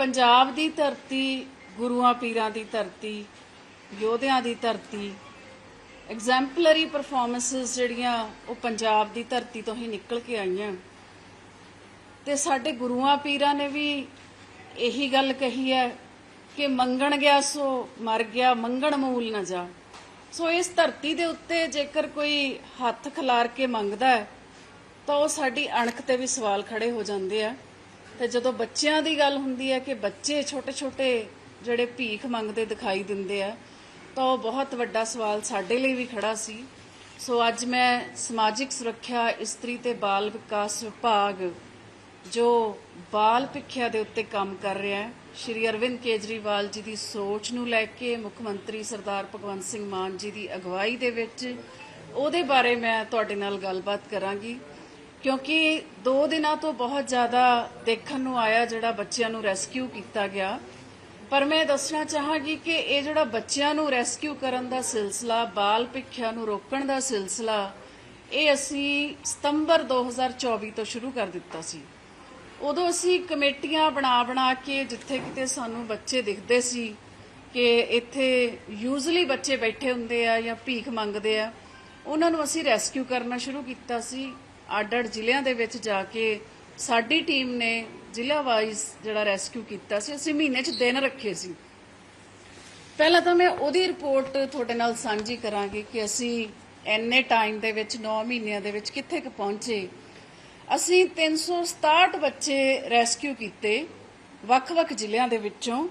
ਪੰਜਾਬ ਦੀ ਧਰਤੀ, ਗੁਰੂਆਂ ਪੀਰਾਂ ਦੀ ਧਰਤੀ, ਯੋਧਿਆਂ ਦੀ ਧਰਤੀ ਐਗਜ਼ੈਂਪਲਰੀ ਪਰਫਾਰਮੈਂਸਸ ਜਿਹੜੀਆਂ ਉਹ ਪੰਜਾਬ ਦੀ ਧਰਤੀ ਤੋਂ ਹੀ ਨਿਕਲ ਕੇ ਆਈਆਂ। ਤੇ ਸਾਡੇ ਗੁਰੂਆਂ ਪੀਰਾਂ ਨੇ ਵੀ ਇਹੀ ਗੱਲ ਕਹੀ ਹੈ ਕਿ ਮੰਗਣ ਗਿਆ ਸੋ ਮਰ ਗਿਆ, ਮੰਗਣ ਮੂਲ ਨਾ ਜਾ। ਸੋ ਇਸ ਧਰਤੀ ਦੇ ਉੱਤੇ ਜੇਕਰ ਕੋਈ ਹੱਥ ਖਿਲਾਰ ਕੇ ਮੰਗਦਾ ਹੈ, ਤਾਂ ਉਹ ਸਾਡੀ ਅਣਖ ਤੇ ਵੀ ਸਵਾਲ ਖੜੇ ਹੋ ਜਾਂਦੇ ਆ। ਤੇ ਜਦੋਂ ਬੱਚਿਆਂ ਦੀ ਗੱਲ ਹੁੰਦੀ ਹੈ ਕਿ ਬੱਚੇ ਛੋਟੇ-ਛੋਟੇ ਜਿਹੜੇ ਭੀਖ ਮੰਗਦੇ ਦਿਖਾਈ ਦਿੰਦੇ ਆ, ਤਾਂ ਉਹ ਬਹੁਤ ਵੱਡਾ ਸਵਾਲ ਸਾਡੇ ਲਈ ਵੀ ਖੜਾ ਸੀ। ਸੋ ਅੱਜ ਮੈਂ ਸਮਾਜਿਕ ਸੁਰੱਖਿਆ, ਇਸਤਰੀ ਤੇ ਬਾਲ ਵਿਕਾਸ ਵਿਭਾਗ, ਜੋ ਬਾਲ ਭਿੱਖਿਆ ਦੇ ਉੱਤੇ ਕੰਮ ਕਰ ਰਿਹਾ ਹੈ, ਸ਼੍ਰੀ ਅਰਵਿੰਦ ਕੇਜਰੀਵਾਲ ਜੀ ਦੀ ਸੋਚ ਨੂੰ ਲੈ ਕੇ, ਮੁੱਖ ਮੰਤਰੀ ਸਰਦਾਰ ਭਗਵੰਤ ਸਿੰਘ ਮਾਨ ਜੀ ਦੀ ਅਗਵਾਈ ਦੇ ਵਿੱਚ, ਉਹਦੇ ਬਾਰੇ ਮੈਂ ਤੁਹਾਡੇ ਨਾਲ ਗੱਲਬਾਤ ਕਰਾਂਗੀ। ਕਿਉਂਕਿ 2 ਦਿਨਾਂ ਤੋਂ ਬਹੁਤ ਜ਼ਿਆਦਾ ਦੇਖਣ ਨੂੰ ਆਇਆ ਜਿਹੜਾ ਬੱਚਿਆਂ ਨੂੰ ਰੈਸਕਿਊ ਕੀਤਾ ਗਿਆ। ਪਰ ਮੈਂ ਦੱਸਣਾ ਚਾਹਾਂਗੀ ਕਿ ਇਹ ਜਿਹੜਾ ਬੱਚਿਆਂ ਨੂੰ ਰੈਸਕਿਊ ਕਰਨ ਦਾ ਸਿਲਸਿਲਾ, ਬਾਲ ਭਿੱਖਿਆ ਨੂੰ ਰੋਕਣ ਦਾ ਸਿਲਸਿਲਾ, ਇਹ ਅਸੀਂ ਸਤੰਬਰ 2024 ਤੋਂ ਸ਼ੁਰੂ ਕਰ ਦਿੱਤਾ ਸੀ। ਉਦੋਂ ਅਸੀਂ ਕਮੇਟੀਆਂ ਬਣਾ ਬਣਾ ਕੇ ਜਿੱਥੇ ਕਿਤੇ ਸਾਨੂੰ ਬੱਚੇ ਦਿਖਦੇ ਸੀ ਕਿ ਇੱਥੇ ਯੂਜ਼ਲੀ ਬੱਚੇ ਬੈਠੇ ਹੁੰਦੇ ਆ ਜਾਂ ਭੀਖ ਮੰਗਦੇ ਆ, ਉਹਨਾਂ ਨੂੰ ਅਸੀਂ ਰੈਸਕਿਊ ਕਰਨਾ ਸ਼ੁਰੂ ਕੀਤਾ ਸੀ। ਅੱਡ-ਅੱਡ ਜ਼ਿਲ੍ਹਿਆਂ ਦੇ ਵਿੱਚ ਜਾ ਕੇ ਸਾਡੀ ਟੀਮ ਨੇ ਜ਼ਿਲ੍ਹਾ ਵਾਈਜ਼ ਜਿਹੜਾ ਰੈਸਕਿਊ ਕੀਤਾ ਸੀ, ਅਸੀਂ ਮਹੀਨੇ 'ਚ ਦਿਨ ਰੱਖੇ ਸੀ। ਪਹਿਲਾਂ ਤਾਂ ਮੈਂ ਉਹਦੀ ਰਿਪੋਰਟ ਤੁਹਾਡੇ ਨਾਲ ਸਾਂਝੀ ਕਰਾਂਗੀ ਕਿ ਅਸੀਂ ਐਨੇ ਟਾਈਮ ਦੇ ਵਿੱਚ 9 ਮਹੀਨਿਆਂ ਦੇ ਵਿੱਚ ਕਿੱਥੇ ਕੁ ਪਹੁੰਚੇ। ਅਸੀਂ 367 ਬੱਚੇ ਰੈਸਕਿਊ ਕੀਤੇ ਵੱਖ-ਵੱਖ ਜ਼ਿਲ੍ਹਿਆਂ ਦੇ ਵਿੱਚੋਂ।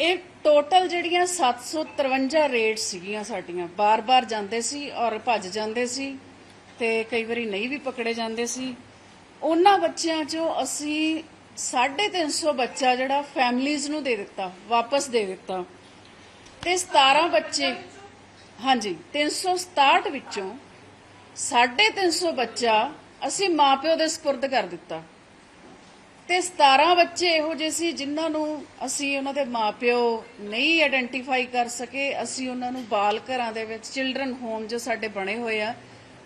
ਇਹ ਟੋਟਲ ਜਿਹੜੀਆਂ 753 ਰੇਡ ਸੀਗੀਆਂ ਸਾਡੀਆਂ। ਬਾਰ-ਬਾਰ ਜਾਂਦੇ ਸੀ ਔਰ ਭੱਜ ਜਾਂਦੇ ਸੀ। ਤੇ ਕਈ ਵਾਰੀ ਨਹੀਂ ਵੀ ਪਕੜੇ ਜਾਂਦੇ ਸੀ। ਉਹਨਾਂ ਬੱਚਿਆਂ 'ਚੋਂ ਅਸੀਂ 350 ਬੱਚਾ ਜਿਹੜਾ ਫੈਮਲੀਆਂ ਨੂੰ ਦੇ ਦਿੱਤਾ, ਵਾਪਸ ਦੇ ਦਿੱਤਾ। ਤੇ 17 ਬੱਚੇ, ਹਾਂਜੀ 367 ਵਿੱਚੋਂ 350 ਬੱਚਾ ਅਸੀਂ ਮਾਪਿਓ ਦੇ ਸਪੁਰਦ ਕਰ ਦਿੱਤਾ। ਤੇ 17 ਬੱਚੇ ਇਹੋ ਜਿਹੇ ਸੀ ਜਿਨ੍ਹਾਂ ਨੂੰ ਅਸੀਂ ਉਹਨਾਂ ਦੇ ਮਾਪਿਓ ਨਹੀਂ ਆਇਡੈਂਟੀਫਾਈ ਕਰ ਸਕੇ। ਅਸੀਂ ਉਹਨਾਂ ਨੂੰ ਬਾਲ ਘਰਾਂ ਦੇ ਵਿੱਚ ਚਿਲਡਰਨ ਹੋਮ ਜੋ ਸਾਡੇ ਬਣੇ ਹੋਏ ਆ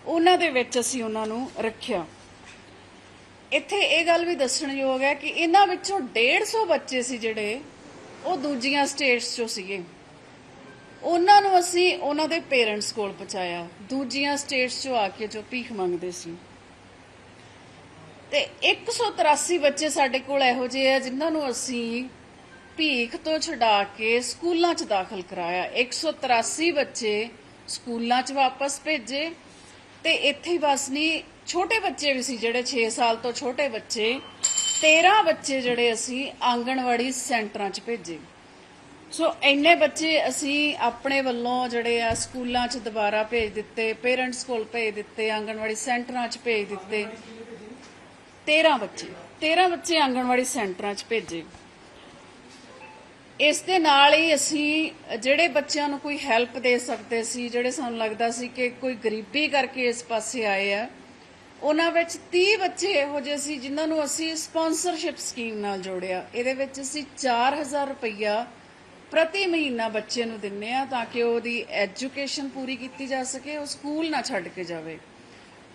ਉਹਨਾਂ ਦੇ ਵਿੱਚ ਅਸੀਂ ਉਹਨਾਂ ਨੂੰ ਰੱਖਿਆ। ਇੱਥੇ ਇਹ ਗੱਲ ਵੀ ਦੱਸਣਯੋਗ ਹੈ ਕਿ ਇਹਨਾਂ ਵਿੱਚੋਂ 150 ਬੱਚੇ ਸੀ ਜਿਹੜੇ ਉਹ ਦੂਜੀਆਂ ਸਟੇਟਸ ਚੋਂ ਸੀਗੇ। ਉਹਨਾਂ ਨੂੰ ਅਸੀਂ ਉਹਨਾਂ ਦੇ ਪੇਰੈਂਟਸ ਕੋਲ ਪਹੁੰਚਾਇਆ। ਦੂਜੀਆਂ ਸਟੇਟਸ ਚੋਂ ਆ ਕੇ ਜੋ ਭੀਖ ਮੰਗਦੇ ਸੀ। ਤੇ 183 ਬੱਚੇ ਸਾਡੇ ਕੋਲ ਇਹੋ ਜਿਹੇ ਆ ਜਿਨ੍ਹਾਂ ਨੂੰ ਅਸੀਂ ਭੀਖ ਤੋਂ ਛਡਾ ਕੇ ਸਕੂਲਾਂ 'ਚ ਦਾਖਲ ਕਰਾਇਆ। 183 ਬੱਚੇ ਸਕੂਲਾਂ 'ਚ ਵਾਪਸ ਭੇਜੇ। ਤੇ ਇੱਥੇ ਹੀ ਬਸ ਨਹੀਂ ਛੋਟੇ ਬੱਚੇ ਵੀ ਸੀ ਜਿਹੜੇ 6 ਸਾਲ ਤੋਂ ਛੋਟੇ ਬੱਚੇ 13 ਬੱਚੇ ਜਿਹੜੇ ਅਸੀਂ ਆਂਗਣਵਾੜੀ ਸੈਂਟਰਾਂ 'ਚ ਭੇਜੇ। ਸੋ ਇੰਨੇ ਬੱਚੇ ਅਸੀਂ ਆਪਣੇ ਵੱਲੋਂ ਜਿਹੜੇ ਆ ਸਕੂਲਾਂ 'ਚ ਦੁਬਾਰਾ ਭੇਜ ਦਿੱਤੇ, ਪੇਰੈਂਟਸ ਕੋਲ ਭੇਜ ਦਿੱਤੇ, ਆਂਗਣਵਾੜੀ ਸੈਂਟਰਾਂ 'ਚ ਭੇਜ ਦਿੱਤੇ। 13 ਬੱਚੇ 13 ਬੱਚੇ ਆਂਗਣਵਾੜੀ ਸੈਂਟਰਾਂ 'ਚ ਭੇਜੇ। ਇਸ ਦੇ ਨਾਲ ਹੀ ਅਸੀਂ ਜਿਹੜੇ ਬੱਚਿਆਂ ਨੂੰ ਕੋਈ ਹੈਲਪ ਦੇ ਸਕਦੇ ਸੀ, ਜਿਹੜੇ ਸਾਨੂੰ ਲੱਗਦਾ ਸੀ ਕਿ ਕੋਈ ਗਰੀਬੀ ਕਰਕੇ ਇਸ ਪਾਸੇ ਆਏ ਆ, ਉਹਨਾਂ ਵਿੱਚ 30 ਬੱਚੇ ਇਹੋ ਜਿਹੇ ਸੀ ਜਿਨ੍ਹਾਂ ਨੂੰ ਅਸੀਂ ਸਪਾਂਸਰਸ਼ਿਪ ਸਕੀਮ ਨਾਲ ਜੋੜਿਆ। ਇਹਦੇ ਵਿੱਚ ਅਸੀਂ 4000 ਰੁਪਈਆ ਪ੍ਰਤੀ ਮਹੀਨਾ ਬੱਚੇ ਨੂੰ ਦਿੰਨੇ ਆ ਤਾਂ ਕਿ ਉਹਦੀ ਐਜੂਕੇਸ਼ਨ ਪੂਰੀ ਕੀਤੀ ਜਾ ਸਕੇ, ਉਹ ਸਕੂਲ ਨਾ ਛੱਡ ਕੇ ਜਾਵੇ।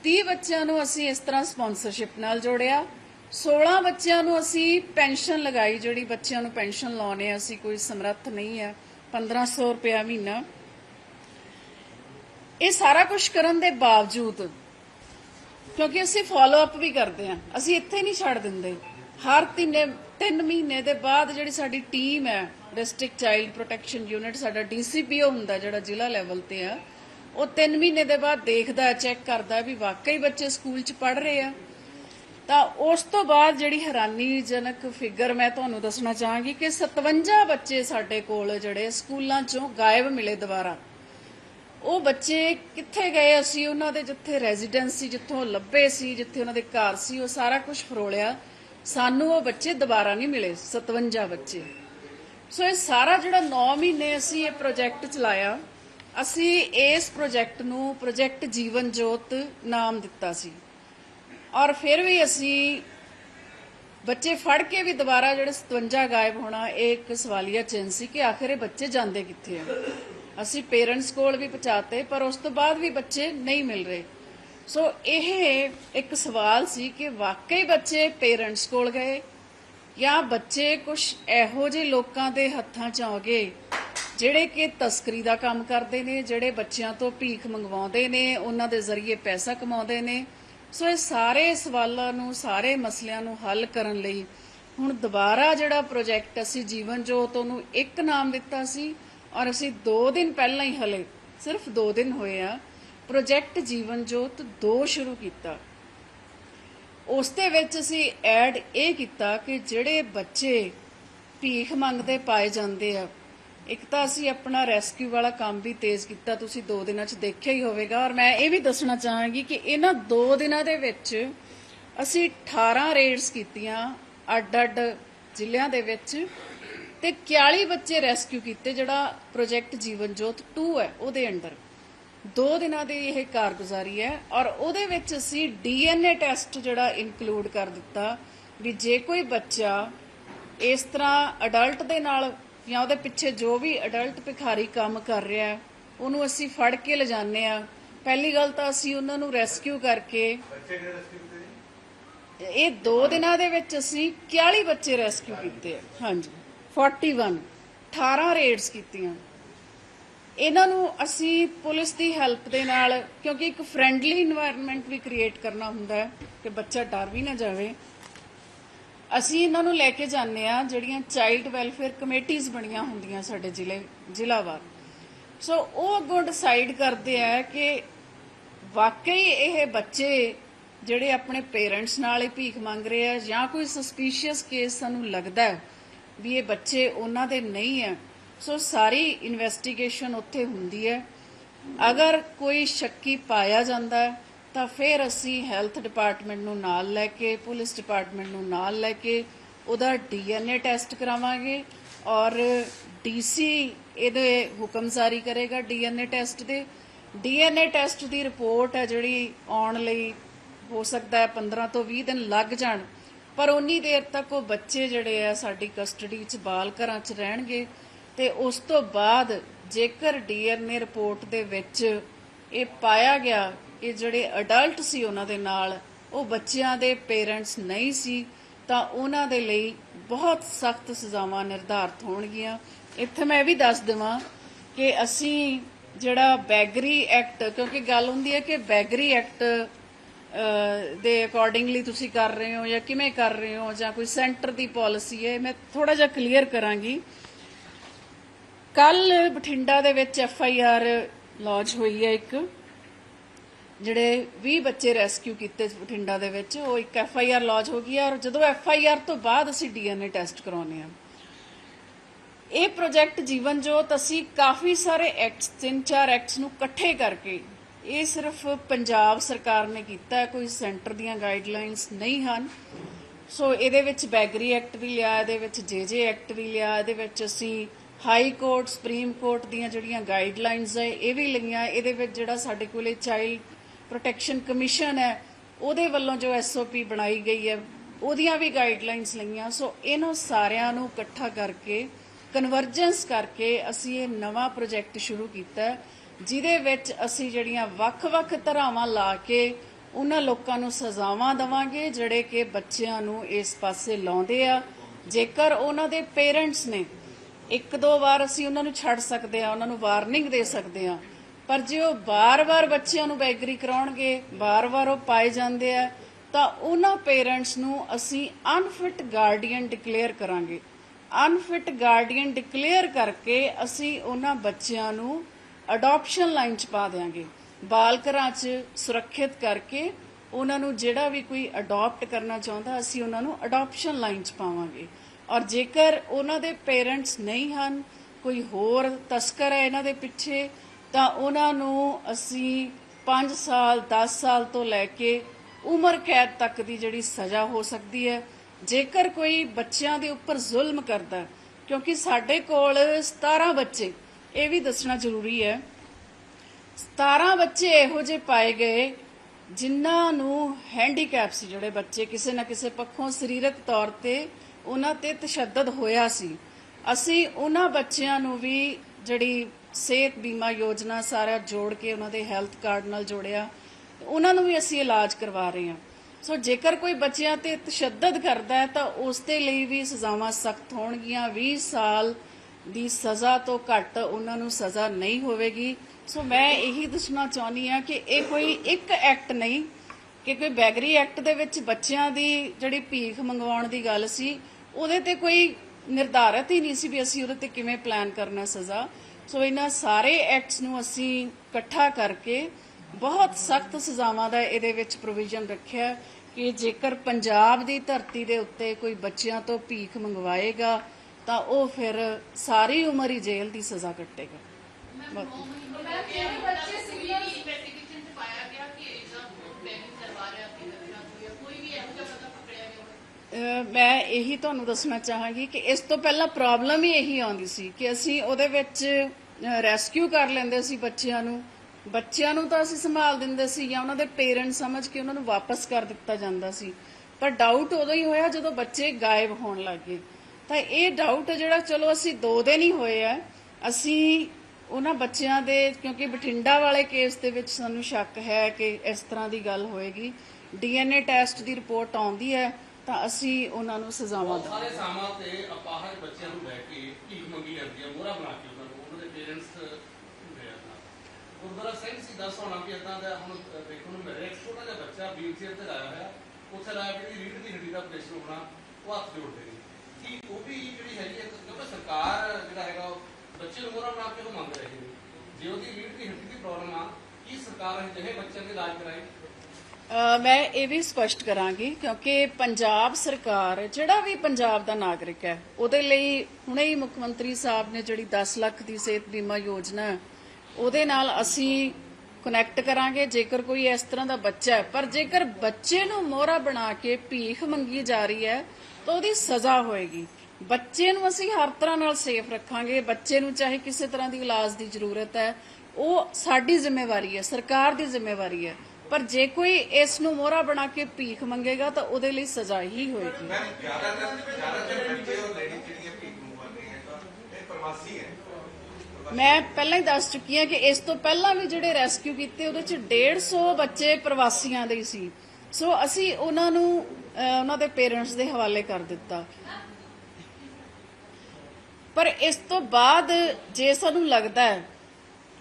30 ਬੱਚਿਆਂ ਨੂੰ ਅਸੀਂ ਇਸ ਤਰ੍ਹਾਂ ਸਪਾਂਸਰਸ਼ਿਪ ਨਾਲ ਜੋੜਿਆ। 16 ਬੱਚਿਆਂ ਨੂੰ ਅਸੀਂ ਪੈਨਸ਼ਨ ਲਗਾਈ, ਜਿਹੜੀ ਬੱਚਿਆਂ ਨੂੰ ਪੈਨਸ਼ਨ ਲਾਉਣੇ ਆ, ਅਸੀਂ ਕੋਈ ਸਮਰੱਥ ਨਹੀਂ ਆ 1500 ਰੁਪਇਆ ਮਹੀਨਾ। ਇਹ ਸਾਰਾ ਕੁਝ ਕਰਨ ਦੇ ਬਾਵਜੂਦ, ਕਿਉਂਕਿ ਅਸੀਂ ਫਾਲੋ ਅਪ ਵੀ ਕਰਦੇ ਆ, ਅਸੀਂ ਇੱਥੇ ਨਹੀਂ ਛੱਡ ਦਿੰਦੇ। ਹਰ ਤਿੰਨੇ, ਤਿੰਨ ਮਹੀਨੇ ਦੇ ਬਾਅਦ ਜਿਹੜੀ ਸਾਡੀ ਟੀਮ ਹੈ ਡਿਸਟ੍ਰਿਕਟ ਚਾਈਲਡ ਪ੍ਰੋਟੈਕਸ਼ਨ ਯੂਨਿਟ ਸਾਡਾ ਡੀਸੀਪੀਓ ਹੁੰਦਾ, ਜਿਹੜਾ ਜ਼ਿਲ੍ਹਾ ਲੈਵਲ ਤੇ ਆ, ਉਹ 3 ਮਹੀਨੇ ਦੇ ਬਾਅਦ ਦੇਖਦਾ ਚੈੱਕ ਕਰਦਾ ਵੀ ਵਾਕਈ ਬੱਚੇ ਸਕੂਲ 'ਚ ਪੜ ਰਹੇ ਆ। ਤਾਂ ਉਸ ਤੋਂ ਬਾਅਦ ਜਿਹੜੀ ਹੈਰਾਨੀਜਨਕ ਫਿਗਰ ਮੈਂ ਤੁਹਾਨੂੰ ਦੱਸਣਾ ਚਾਹਾਂਗੀ ਕਿ 57 ਬੱਚੇ ਸਾਡੇ ਕੋਲ ਜਿਹੜੇ ਸਕੂਲਾਂ 'ਚੋਂ ਗਾਇਬ ਮਿਲੇ ਦੁਬਾਰਾ। ਉਹ ਬੱਚੇ ਕਿੱਥੇ ਗਏ ਅਸੀਂ? ਉਹਨਾਂ ਦੇ ਜਿੱਥੇ ਰੈਜ਼ੀਡੈਂਸ ਸੀ, ਜਿੱਥੋਂ ਲੱਭੇ ਸੀ, ਜਿੱਥੇ ਉਹਨਾਂ ਦੇ ਘਰ ਸੀ, ਉਹ ਸਾਰਾ ਕੁਝ ਫਰੋਲਿਆ। ਸਾਨੂੰ ਉਹ ਬੱਚੇ ਦੁਬਾਰਾ ਨਹੀਂ ਮਿਲੇ 57 ਬੱਚੇ। ਸੋ ਇਹ ਸਾਰਾ ਜਿਹੜਾ 9 ਮਹੀਨੇ ਅਸੀਂ ਇਹ ਪ੍ਰੋਜੈਕਟ ਚਲਾਇਆ, ਅਸੀਂ ਇਸ ਪ੍ਰੋਜੈਕਟ ਨੂੰ ਪ੍ਰੋਜੈਕਟ ਜੀਵਨ ਜੋਤ ਨਾਮ ਦਿੱਤਾ ਸੀ। ਔਰ ਫਿਰ ਵੀ ਅਸੀਂ ਬੱਚੇ ਫੜ ਕੇ ਵੀ ਦੁਬਾਰਾ ਜਿਹੜੇ 57 ਗਾਇਬ ਹੋਣਾ, ਇਹ ਇੱਕ ਸਵਾਲੀਆ ਚਿੰਨ ਸੀ ਕਿ ਆਖਿਰ ਇਹ ਬੱਚੇ ਜਾਂਦੇ ਕਿੱਥੇ ਆ? ਅਸੀਂ ਪੇਰੈਂਟਸ ਕੋਲ ਵੀ ਪਹੁੰਚਾਤੇ, ਪਰ ਉਸ ਤੋਂ ਬਾਅਦ ਵੀ ਬੱਚੇ ਨਹੀਂ ਮਿਲ ਰਹੇ। ਸੋ ਇਹ ਇੱਕ ਸਵਾਲ ਸੀ ਕਿ ਵਾਕਈ ਬੱਚੇ ਪੇਰੈਂਟਸ ਕੋਲ ਗਏ ਜਾਂ ਬੱਚੇ ਕੁਝ ਇਹੋ ਜਿਹੇ ਲੋਕਾਂ ਦੇ ਹੱਥਾਂ 'ਚ ਆ ਗਏ, ਜਿਹੜੇ ਕਿ ਤਸਕਰੀ ਦਾ ਕੰਮ ਕਰਦੇ ਨੇ, ਜਿਹੜੇ ਬੱਚਿਆਂ ਤੋਂ ਭੀਖ ਮੰਗਵਾਉਂਦੇ ਨੇ, ਉਹਨਾਂ ਦੇ ਜ਼ਰੀਏ ਪੈਸਾ ਕਮਾਉਂਦੇ ਨੇ ਸੋ ਇਹ ਸਾਰੇ ਸਵਾਲਾਂ ਨੂੰ, ਸਾਰੇ ਮਸਲਿਆਂ ਨੂੰ ਹੱਲ ਕਰਨ ਲਈ ਹੁਣ ਦੁਬਾਰਾ ਜਿਹੜਾ ਪ੍ਰੋਜੈਕਟ ਅਸੀਂ ਜੀਵਨ ਜੋਤ ਉਹਨੂੰ ਇੱਕ ਨਾਮ ਦਿੱਤਾ ਸੀ ਔਰ ਅਸੀਂ 2 ਦਿਨ ਪਹਿਲਾਂ ਹੀ ਹਲੇ ਸਿਰਫ 2 ਦਿਨ ਹੋਏ ਆ, ਪ੍ਰੋਜੈਕਟ ਜੀਵਨ ਜੋਤ 2 ਸ਼ੁਰੂ ਕੀਤਾ। ਉਸ ਦੇ ਵਿੱਚ ਅਸੀਂ ਐਡ ਇਹ ਕੀਤਾ ਕਿ ਜਿਹੜੇ ਬੱਚੇ ਭੀਖ ਮੰਗਦੇ ਪਾਏ ਜਾਂਦੇ ਆ ਇੱਕ ਤਾਂ ਅਸੀਂ ਆਪਣਾ ਰੈਸਕਿਊ ਵਾਲਾ ਕੰਮ ਵੀ ਤੇਜ਼ ਕੀਤਾ, ਤੁਸੀਂ 2 ਦਿਨਾਂ 'ਚ ਦੇਖਿਆ ਹੀ ਹੋਵੇਗਾ। ਔਰ ਮੈਂ ਇਹ ਵੀ ਦੱਸਣਾ ਚਾਹਾਂਗੀ ਕਿ ਇਹਨਾਂ 2 ਦਿਨਾਂ ਦੇ ਵਿੱਚ ਅਸੀਂ 18 ਰੇਡਸ ਕੀਤੀਆਂ ਅੱਡ-ਅੱਡ ਜ਼ਿਲ੍ਹਿਆਂ ਦੇ ਵਿੱਚ ਤੇ 41 ਬੱਚੇ ਰੈਸਕਿਊ ਕੀਤੇ, ਜਿਹੜਾ ਪ੍ਰੋਜੈਕਟ ਜੀਵਨ ਜੋਤ 2 ਹੈ, ਉਹਦੇ ਅੰਡਰ। ਦੋ ਦਿਨਾਂ ਦੀ ਇਹ ਕਾਰਗੁਜ਼ਾਰੀ ਹੈ ਔਰ ਉਹਦੇ ਵਿੱਚ ਅਸੀਂ ਡੀਐਨਏ ਟੈਸਟ ਜਿਹੜਾ ਇਨਕਲੂਡ ਕਰ ਦਿੱਤਾ ਵੀ ਜੇ ਕੋਈ ਬੱਚਾ ਇਸ ਤਰ੍ਹਾਂ ਅਡਲਟ ਦੇ ਨਾਲ ਜਾਂ ਉਹਦੇ ਪਿੱਛੇ ਜੋ ਵੀ ਅਡਲਟ ਭਿਖਾਰੀ ਕੰਮ ਕਰ ਰਿਹਾ ਹੈ ਉਹਨੂੰ ਅਸੀਂ ਫੜ ਕੇ ਲਿਜਾਣੇ ਆ ਪਹਿਲੀ ਗੱਲ ਤਾਂ ਅਸੀਂ ਉਹਨਾਂ ਨੂੰ ਰੈਸਕਿਊ ਕਰਕੇ ਇਹ 2 ਦਿਨਾਂ ਦੇ ਵਿੱਚ ਅਸੀਂ 41 ਬੱਚੇ ਰੈਸਕਿਊ ਕੀਤੇ ਆ। ਹਾਂਜੀ। 41 18 ਰੇਡਸ ਕੀਤੀਆਂ। ਇਹਨਾਂ ਨੂੰ ਅਸੀਂ ਪੁਲਿਸ ਦੀ ਹੈਲਪ ਦੇ ਨਾਲ ਕਿਉਂਕਿ ਇੱਕ ਫਰੈਂਡਲੀ এনवायरमेंट ਵੀ ਕ੍ਰੀਏਟ ਕਰਨਾ ਹੁੰਦਾ ਹੈ ਕਿ ਬੱਚਾ ਡਰ ਵੀ ਨਾ ਜਾਵੇ। ਅਸੀਂ ਇਹਨਾਂ ਨੂੰ ਲੈ ਕੇ ਜਾਂਦੇ ਆ ਜਿਹੜੀਆਂ ਚਾਈਲਡ ਵੈਲਫੇਅਰ ਕਮੇਟੀਆਂ ਬਣੀਆਂ ਹੁੰਦੀਆਂ ਸਾਡੇ ਜ਼ਿਲ੍ਹੇ ਜ਼ਿਲ੍ਹਾਵਾਰ ਸੋ ਉਹ ਅੱਗੋਂ ਡਿਸਾਈਡ ਕਰਦੇ ਆ ਕਿ ਵਾਕਈ ਇਹ ਬੱਚੇ ਜਿਹੜੇ ਆਪਣੇ ਪੇਰੈਂਟਸ ਨਾਲ ਹੀ ਭੀਖ ਮੰਗ ਰਹੇ ਆ, ਜਾਂ ਕੋਈ ਸਸਪੀਸ਼ੀਅਸ ਕੇਸ ਸਾਨੂੰ ਲੱਗਦਾ ਹੈ ਵੀ ਇਹ ਬੱਚੇ ਉਹਨਾਂ ਦੇ ਨਹੀਂ ਹੈ। ਸੋ ਸਾਰੀ ਇਨਵੈਸਟੀਗੇਸ਼ਨ ਉੱਥੇ ਹੁੰਦੀ ਹੈ। ਅਗਰ ਕੋਈ ਸ਼ੱਕੀ ਪਾਇਆ ਜਾਂਦਾ ਹੈ ਤਾਂ ਫਿਰ ਅਸੀਂ ਹੈਲਥ ਡਿਪਾਰਟਮੈਂਟ ਨੂੰ ਨਾਲ ਲੈ ਕੇ, ਪੁਲਿਸ ਡਿਪਾਰਟਮੈਂਟ ਨੂੰ ਨਾਲ ਲੈ ਕੇ ਉਹਦਾ ਡੀਐਨਏ ਟੈਸਟ ਕਰਾਵਾਂਗੇ ਔਰ ਡੀਸੀ ਇਹਦੇ ਹੁਕਮ ਜਾਰੀ ਕਰੇਗਾ ਡੀਐਨਏ ਟੈਸਟ ਦੇ। ਡੀਐਨਏ ਟੈਸਟ ਦੀ ਰਿਪੋਰਟ ਹੈ ਜਿਹੜੀ ਆਉਣ ਲਈ ਹੋ ਸਕਦਾ ਹੈ 15 ਤੋਂ 20 ਦਿਨ ਲੱਗ ਜਾਣ, ਪਰ ਉਨੀ ਦੇਰ ਤੱਕ ਉਹ ਬੱਚੇ ਜਿਹੜੇ ਆ ਸਾਡੀ ਕਸਟਡੀ 'ਚ ਬਾਲ ਘਰਾਂ 'ਚ ਰਹਿਣਗੇ ਤੇ ਉਸ ਤੋਂ ਬਾਅਦ ਜੇਕਰ ਡੀਐਨਏ ਰਿਪੋਰਟ ਦੇ ਵਿੱਚ ਇਹ ਪਾਇਆ ਗਿਆ ਕਿ ਜਿਹੜੇ ਅਡਲਟ ਸੀ ਉਹਨਾਂ ਦੇ ਨਾਲ, ਉਹ ਬੱਚਿਆਂ ਦੇ ਪੇਰੈਂਟਸ ਨਹੀਂ ਸੀ, ਤਾਂ ਉਹਨਾਂ ਦੇ ਲਈ ਬਹੁਤ ਸਖਤ ਸਜ਼ਾਵਾਂ ਨਿਰਧਾਰਤ ਹੋਣਗੀਆਂ। ਇੱਥੇ ਮੈਂ ਇਹ ਵੀ ਦੱਸ ਦੇਵਾਂ ਕਿ ਅਸੀਂ ਜਿਹੜਾ ਬੈਗਰੀ ਐਕਟ, ਕਿਉਂਕਿ ਗੱਲ ਹੁੰਦੀ ਹੈ ਕਿ ਬੈਗਰੀ ਐਕਟ ਦੇ ਅਕੋਰਡਿੰਗਲੀ ਤੁਸੀਂ ਕਰ ਰਹੇ ਹੋ ਜਾਂ ਕਿਵੇਂ ਕਰ ਰਹੇ ਹੋ ਜਾਂ ਕੋਈ ਸੈਂਟਰ ਦੀ ਪਾਲਿਸੀ ਹੈ, ਮੈਂ ਥੋੜਾ ਜਿਹਾ ਕਲੀਅਰ ਕਰਾਂਗੀ। ਕੱਲ ਬਠਿੰਡਾ ਦੇ ਵਿੱਚ ਐਫ ਆਈ ਆਰ ਲੌਂਚ ਹੋਈ ਹੈ ਇੱਕ। ਜਿਹੜੇ 20 ਬੱਚੇ ਰੈਸਕਿਊ ਕੀਤੇ ਬਠਿੰਡਾ ਦੇ ਵਿੱਚ, ਉਹ ਇੱਕ ਐਫ ਆਈ ਆਰ ਲੌਂਚ ਹੋ ਗਈ ਹੈ ਔਰ ਜਦੋਂ ਐਫ ਆਈ ਆਰ ਤੋਂ ਬਾਅਦ ਅਸੀਂ ਡੀ ਐੱਨ ਏ ਟੈਸਟ ਕਰਾਉਨੇ ਆ ਇਹ ਪ੍ਰੋਜੈਕਟ ਜੀਵਨ ਜੋਤ ਅਸੀਂ ਕਾਫੀ ਸਾਰੇ ਐਕਟਸ ਤਿੰਨ ਚਾਰ ਐਕਟਸ ਨੂੰ ਇਕੱਠੇ ਕਰਕੇ, ਇਹ ਸਿਰਫ ਪੰਜਾਬ ਸਰਕਾਰ ਨੇ ਕੀਤਾ ਹੈ, ਕੋਈ ਸੈਂਟਰ ਦੀਆਂ ਗਾਈਡਲਾਈਨਸ ਨਹੀਂ ਹਨ। ਸੋ ਇਹਦੇ ਵਿੱਚ ਬੈਗਰੀ ਐਕਟ ਵੀ ਲਿਆ, ਇਹਦੇ ਵਿੱਚ ਜੇਜੇ ਐਕਟ ਵੀ ਲਿਆ, ਇਹਦੇ ਵਿੱਚ ਅਸੀਂ ਹਾਈ ਕੋਰਟ, ਸੁਪਰੀਮ ਕੋਰਟ ਦੀਆਂ ਜਿਹੜੀਆਂ ਗਾਈਡਲਾਈਨਸ ਹੈ, ਇਹ ਵੀ ਲਈਆਂ। ਇਹਦੇ ਵਿੱਚ ਜਿਹੜਾ ਸਾਡੇ ਕੋਲੇ ਚਾਈਲਡ ਪ੍ਰੋਟੈਕਸ਼ਨ ਕਮਿਸ਼ਨ ਹੈ, ਉਹਦੇ ਵੱਲੋਂ ਜੋ ਐਸਓਪੀ ਬਣਾਈ ਗਈ ਹੈ, ਉਹਦੀਆਂ ਵੀ ਗਾਈਡਲਾਈਨਸ ਲਈਆਂ। ਸੋ ਇਹਨਾਂ ਸਾਰਿਆਂ ਨੂੰ ਇਕੱਠਾ ਕਰਕੇ ਕਨਵਰਜੈਂਸ ਕਰਕੇ ਅਸੀਂ ਇਹ ਨਵਾਂ ਪ੍ਰੋਜੈਕਟ ਸ਼ੁਰੂ ਕੀਤਾ ਜਿਹਦੇ ਵਿੱਚ ਅਸੀਂ ਜਿਹੜੀਆਂ ਵੱਖ-ਵੱਖ ਧਰਾਵਾਂ ਲਾ ਕੇ ਉਹਨਾਂ ਲੋਕਾਂ ਨੂੰ ਸਜ਼ਾਵਾਂ ਦਵਾਂਗੇ, ਜਿਹੜੇ ਕਿ ਬੱਚਿਆਂ ਨੂੰ ਇਸ ਪਾਸੇ ਲਾਉਂਦੇ ਆ। ਜੇਕਰ ਉਹਨਾਂ ਦੇ ਪੇਰੈਂਟਸ ਨੇ ਇੱਕ ਦੋ ਵਾਰ ਅਸੀਂ ਉਹਨਾਂ ਨੂੰ ਛੱਡ ਸਕਦੇ ਆ ਉਹਨਾਂ ਨੂੰ ਵਾਰਨਿੰਗ ਦੇ ਸਕਦੇ ਆ ਪਰ ਜੇ ਉਹ ਬਾਰ-ਬਾਰ ਬੱਚਿਆਂ ਨੂੰ ਬੈਗਰੀ ਕਰਾਉਣਗੇ, ਬਾਰ-ਬਾਰ ਉਹ ਪਾਏ ਜਾਂਦੇ ਆ, ਤਾਂ ਉਹਨਾਂ ਪੇਰੈਂਟਸ ਨੂੰ ਅਸੀਂ ਅਨਫਿਟ ਗਾਰਡੀਅਨ ਡਿਕਲੇਅਰ ਕਰਾਂਗੇ। ਅਨਫਿਟ ਗਾਰਡੀਅਨ ਡਿਕਲੇਅਰ ਕਰਕੇ ਅਸੀਂ ਉਹਨਾਂ ਬੱਚਿਆਂ ਨੂੰ ਅਡਾਪਸ਼ਨ ਲਾਈਨ 'ਚ ਪਾ ਦੇਾਂਗੇ ਬਾਲ ਘਰਾਂ 'ਚ ਸੁਰੱਖਿਅਤ ਕਰਕੇ ਉਹਨਾਂ ਨੂੰ ਜਿਹੜਾ ਵੀ ਕੋਈ ਅਡਾਪਟ ਕਰਨਾ ਚਾਹੁੰਦਾ, ਅਸੀਂ ਉਹਨਾਂ ਨੂੰ ਅਡਾਪਸ਼ਨ ਲਾਈਨ 'ਚ ਪਾਵਾਂਗੇ। ਔਰ ਜੇਕਰ ਉਹਨਾਂ ਦੇ ਪੇਰੈਂਟਸ ਨਹੀਂ ਹਨ, ਕੋਈ ਹੋਰ ਤਸਕਰ ਹੈ ਇਹਨਾਂ ਦੇ ਪਿੱਛੇ ਤਾਂ ਉਹਨਾਂ ਨੂੰ ਅਸੀਂ 5 ਸਾਲ 10 ਸਾਲ ਤੋਂ ਲੈ ਕੇ ਉਮਰ ਕੈਦ ਤੱਕ ਦੀ ਜਿਹੜੀ ਸਜ਼ਾ ਹੋ ਸਕਦੀ ਹੈ। ਜੇਕਰ ਕੋਈ ਬੱਚਿਆਂ ਦੇ ਉੱਪਰ ਜ਼ੁਲਮ ਕਰਦਾ ਕਿਉਂਕਿ ਸਾਡੇ ਕੋਲ 17 ਬੱਚੇ, ਇਹ ਵੀ ਦੱਸਣਾ ਜ਼ਰੂਰੀ ਹੈ। 17 ਬੱਚੇ ਇਹੋ ਜਿਹੇ ਪਾਏ ਗਏ ਜਿਨ੍ਹਾਂ ਨੂੰ ਹੈਂਡੀਕੈਪ ਸੀ, ਜਿਹੜੇ ਬੱਚੇ ਕਿਸੇ ਨਾ ਕਿਸੇ ਪੱਖੋਂ ਸਰੀਰਕ ਤੌਰ ਤੇ ਉਹਨਾਂ ਤੇ ਤਸ਼ੱਦਦ ਹੋਇਆ ਸੀ। ਅਸੀਂ ਉਹਨਾਂ ਬੱਚਿਆਂ ਨੂੰ ਵੀ ਜਿਹੜੀ ਸਿਹਤ ਬੀਮਾ ਯੋਜਨਾ ਸਾਰਾ ਜੋੜ ਕੇ ਉਹਨਾਂ ਦੇ ਹੈਲਥ ਕਾਰਡ ਨਾਲ ਜੋੜਿਆ। ਉਹਨਾਂ ਨੂੰ ਵੀ ਅਸੀਂ ਇਲਾਜ ਕਰਵਾ ਰਹੇ ਹਾਂ। ਸੋ ਜੇਕਰ ਕੋਈ ਬੱਚਿਆਂ ਤੇ ਤਸ਼ੱਦਦ ਕਰਦਾ ਹੈ, ਤਾਂ ਉਸ ਦੇ ਲਈ ਵੀ ਸਜ਼ਾਵਾਂ ਸਖਤ ਹੋਣਗੀਆਂ। 20 ਸਾਲ ਦੀ ਸਜ਼ਾ ਤੋਂ ਘੱਟ ਉਹਨਾਂ ਨੂੰ ਸਜ਼ਾ ਨਹੀਂ ਹੋਵੇਗੀ। ਸੋ ਮੈਂ ਇਹੀ ਦੱਸਣਾ ਚਾਹੁੰਦੀ ਆ ਕਿ ਇਹ ਕੋਈ ਇੱਕ ਐਕਟ ਨਹੀਂ ਕਿ ਕੋਈ ਬੈਗਰੀ ਐਕਟ ਦੇ ਵਿੱਚ ਬੱਚਿਆਂ ਦੀ ਜਿਹੜੀ ਭੀਖ ਮੰਗਵਾਉਣ ਦੀ ਗੱਲ ਸੀ, ਉਹਦੇ ਤੇ ਕੋਈ ਨਿਰਧਾਰਤ ਹੀ ਨਹੀਂ ਸੀ ਵੀ ਅਸੀਂ ਉਹਦੇ ਤੇ ਕਿਵੇਂ ਪਲਾਨ ਕਰਨਾ ਸਜ਼ਾ। ਸੋ ਇਹਨਾਂ ਸਾਰੇ ਐਕਟਸ ਨੂੰ ਅਸੀਂ ਇਕੱਠਾ ਕਰਕੇ ਬਹੁਤ ਸਖਤ ਸਜ਼ਾਵਾਂ ਦਾ ਇਹਦੇ ਵਿੱਚ ਪ੍ਰੋਵੀਜ਼ਨ ਰੱਖਿਆ ਕਿ ਜੇਕਰ ਪੰਜਾਬ ਦੀ ਧਰਤੀ ਦੇ ਉੱਤੇ ਕੋਈ ਬੱਚਿਆਂ ਤੋਂ ਭੀਖ ਮੰਗਵਾਏਗਾ, ਤਾਂ ਉਹ ਫਿਰ ਸਾਰੀ ਉਮਰ ਹੀ ਜੇਲ੍ਹ ਦੀ ਸਜ਼ਾ ਕੱਟੇਗਾ। ਬਾਕੀ ਇਨਵੈਸਟੀਗੇਸ਼ਨ ਚ ਪਾਇਆ ਗਿਆ ਕਿ ਇਹਦਾ ਬੈਂਕਿੰਗ ਕਰਵਾ ਰਿਹਾ ਸੀ ਨਸ਼ਾ ਕੋਈ ਕੋਈ ਵੀ ਇਹੋ ਜਿਹਾ ਬੰਦਾ ਪਕੜਿਆ ਗਿਆ ਹੋਵੇ ਅਹ ਮੈਂ ਇਹੀ ਤੁਹਾਨੂੰ ਦੱਸਣਾ ਚਾਹਾਂਗੀ ਕਿ ਇਸ ਤੋਂ ਪਹਿਲਾਂ ਪ੍ਰੋਬਲਮ ਹੀ ਇਹੀ ਆਉਂਦੀ ਸੀ ਕਿ ਅਸੀਂ ਉਹਦੇ ਵਿੱਚ ਰੈਸਕਿਊ ਕਰ ਲੈਂਦੇ ਸੀ ਬੱਚਿਆਂ ਨੂੰ। ਬੱਚਿਆਂ ਨੂੰ ਤਾਂ ਅਸੀਂ ਸੰਭਾਲ ਦਿੰਦੇ ਸੀ ਜਾਂ ਉਹਨਾਂ ਦੇ ਪੇਰੈਂਟਸ ਸਮਝ ਕੇ ਉਹਨਾਂ ਨੂੰ ਵਾਪਸ ਕਰ ਦਿੱਤਾ ਜਾਂਦਾ ਸੀ। ਪਰ ਡਾਊਟ ਉਦੋਂ ਹੀ ਹੋਇਆ ਜਦੋਂ ਬੱਚੇ ਗਾਇਬ ਹੋਣ ਲੱਗੇ। ਤਾਂ ਇਹ ਡਾਊਟ ਜਿਹੜਾ ਚਲੋ ਅਸੀਂ ਦੋ ਦਿਨ ਹੀ ਹੋਏ ਆ। ਅਸੀਂ ਉਹਨਾਂ ਬੱਚਿਆਂ ਦੇ, ਕਿਉਂਕਿ ਬਠਿੰਡਾ ਵਾਲੇ ਕੇਸ ਦੇ ਵਿੱਚ ਸਾਨੂੰ ਸ਼ੱਕ ਹੈ ਕਿ ਇਸ ਤਰ੍ਹਾਂ ਦੀ ਗੱਲ ਹੋਏਗੀ। ਡੀਐਨਏ ਟੈਸਟ ਦੀ ਰਿਪੋਰਟ ਆਉਂਦੀ ਹੈ। ਤਾਂ ਅਸੀਂ ਉਹਨਾਂ ਨੂੰ ਸਜ਼ਾਵਾਂ ਬਹੁਤ ਸਾਰੇ ਸਾਮਾਂ ਤੇ ਅਪਾਹਜ ਬੱਚਿਆਂ ਨੂੰ ਲੈ ਕੇ ਭੀਖ ਮੰਗੀ ਜਾਂਦੀ ਹੈ, ਮੋਹਰਾ ਬਣਾ ਕੇ ਉਹਨਾਂ ਨੂੰ, ਉਹਨਾਂ ਦੇ ਪੇਰੈਂਟਸ ਗੁਰਦੁਆਰਾ ਸਿੰਘ ਸੀ, ਦੱਸ ਹੋਣਾ ਵੀ ਇਦਾਂ ਦਾ ਹੁਣ ਦੇਖਣ ਨੂੰ ਮਿਲ ਰਿਹਾ। ਇੱਕ ਛੋਟਾ ਜਿਹਾ ਬੱਚਾ ਵੀਲ ਤੇ ਲਾਇਆ ਹੋਇਆ। ਉੱਥੇ ਲਾਇਆ ਜਿਹੜੀ ਰੀੜ ਦੀ ਹੱਡੀ ਦਾ ਆਪਰੇਸ਼ਨ ਹੋਣਾ, ਉਹ ਹੱਥ ਜੋੜਦੇ ਨੇ ਕੀ ਉਹ ਵੀ ਜਿਹੜੀ ਹੈਗੀ ਹੈ, ਕਿਉਂਕਿ ਸਰਕਾਰ ਜਿਹੜਾ ਹੈਗਾ ਬੱਚੇ ਨੂੰ ਮੋਹਰਾ ਬਣਾ ਕੇ ਉਹ ਮੰਗ ਰਹੀ ਨੇ ਜੇ ਉਹਦੀ ਰੀੜ ਦੀ ਹੱਡੀ ਦੀ ਪ੍ਰੋਬਲਮ ਆ, ਕੀ ਸਰਕਾਰ ਅਜਿਹੇ ਬੱਚਿਆਂ ਦੇ ਇਲਾਜ ਕਰਾਏ? ਮੈਂ ਇਹ ਵੀ ਸਪਸ਼ਟ ਕਰਾਂਗੀ ਕਿਉਂਕਿ ਪੰਜਾਬ ਸਰਕਾਰ, ਜਿਹੜਾ ਵੀ ਪੰਜਾਬ ਦਾ ਨਾਗਰਿਕ ਹੈ, ਉਹਦੇ ਲਈ ਹੁਣੇ ਹੀ ਮੁੱਖ ਮੰਤਰੀ ਸਾਹਿਬ ਨੇ ਜਿਹੜੀ 10 ਲੱਖ ਦੀ ਸਿਹਤ ਬੀਮਾ ਯੋਜਨਾ ਉਹਦੇ ਨਾਲ ਅਸੀਂ ਕਨੈਕਟ ਕਰਾਂਗੇ। ਜੇਕਰ ਕੋਈ ਇਸ ਤਰ੍ਹਾਂ ਦਾ ਬੱਚਾ ਹੈ, ਪਰ ਜੇਕਰ ਬੱਚੇ ਨੂੰ ਮੋਹਰਾ ਬਣਾ ਕੇ ਭੀਖ ਮੰਗੀ ਜਾ ਰਹੀ ਹੈ, ਤਾਂ ਉਹਦੀ ਸਜ਼ਾ ਹੋਏਗੀ। ਬੱਚੇ ਨੂੰ ਅਸੀਂ ਹਰ ਤਰ੍ਹਾਂ ਨਾਲ ਸੇਫ ਰੱਖਾਂਗੇ। ਬੱਚੇ ਨੂੰ ਚਾਹੇ ਕਿਸੇ ਤਰ੍ਹਾਂ ਦੀ ਇਲਾਜ ਦੀ ਜ਼ਰੂਰਤ ਹੈ, ਉਹ ਸਾਡੀ ਜ਼ਿੰਮੇਵਾਰੀ ਹੈ, ਸਰਕਾਰ ਦੀ ਜ਼ਿੰਮੇਵਾਰੀ ਹੈ। ਪਰ ਜੇ ਕੋਈ ਇਸ ਨੂੰ ਮੋਹਰਾ ਬਣਾ ਕੇ ਭੀਖ ਮੰਗੇਗਾ ਤਾਂ ਉਹਦੇ ਲਈ ਸਜ਼ਾ ਹੀ ਹੋਏਗੀ। ਮੈਂ ਪਹਿਲਾਂ ਹੀ ਦੱਸ ਚੁੱਕੀ ਹਾਂ ਕਿ ਇਸ ਤੋਂ ਪਹਿਲਾਂ ਵੀ ਜਿਹੜੇ ਰੈਸਕਿਊ ਕੀਤੇ ਉਹਦੇ ਚ 150 ਬੱਚੇ ਪ੍ਰਵਾਸੀਆਂ ਦੇ ਸੀ। ਸੋ ਅਸੀਂ ਉਹਨਾਂ ਨੂੰ ਉਹਨਾਂ ਦੇ ਪੇਰੈਂਟਸ ਦੇ ਹਵਾਲੇ ਕਰ ਦਿੱਤਾ। ਪਰ ਇਸ ਤੋਂ ਬਾਅਦ ਜੇ ਸਾਨੂੰ ਲੱਗਦਾ ਹੈ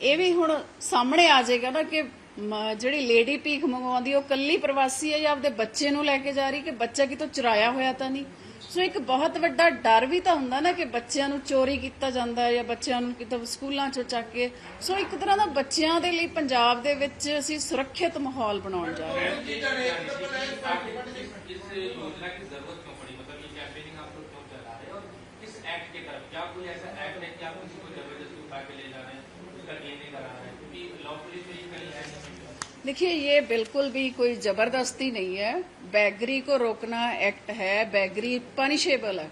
ਇਹ ਵੀ ਹੁਣ ਸਾਹਮਣੇ ਆ ਜਾਏਗਾ ਨਾ ਕਿ ਜਿਹੜੀ ਲੇਡੀ ਭੀਖ ਮੰਗਵਾਉਂਦੀ ਉਹ ਕੱਲੀ ਪ੍ਰਵਾਸੀ ਹੈ ਜਾਂ ਆਪਦੇ ਬੱਚੇ ਨੂੰ ਲੈ ਕੇ ਜਾ ਰਹੀ ਕਿ ਬੱਚਾ ਕਿਤੋਂ ਚੁਰਾਇਆ ਹੋਇਆ ਤਾਂ ਨਹੀਂ ਸੋ ਇੱਕ ਬਹੁਤ ਵੱਡਾ ਡਰ ਵੀ ਤਾਂ ਹੁੰਦਾ ਨਾ ਕਿ ਬੱਚਿਆਂ ਨੂੰ ਚੋਰੀ ਕੀਤਾ ਜਾਂਦਾ ਹੈ ਜਾਂ ਬੱਚਿਆਂ ਨੂੰ ਕਿਤੋਂ ਸਕੂਲਾਂ ਚੋਂ ਚੱਕ ਕੇ ਸੋ ਇੱਕ ਤਰ੍ਹਾਂ ਦਾ ਬੱਚਿਆਂ ਦੇ ਲਈ ਪੰਜਾਬ ਦੇ ਵਿੱਚ ਅਸੀਂ ਸੁਰੱਖਿਅਤ ਮਾਹੌਲ ਬਣਾਉਣ ਜਾ ਰਹੇ ਹਾਂ इस योजना की जरूरत क्यों पड़ी मतलब ये कैंपेनिंग आप लोग क्यों चला रहे हैं और किस एक्ट के तरफ क्या कोई ऐसा एक्ट है कि आप किसी को जबरदस्ती उठा के ले जा रहे हैं तो देखिए, ये बिल्कुल भी कोई ज़बरदस्ती नहीं है। बैगरी को रोकना एक्ट है। बैगरी पनिशेबल है।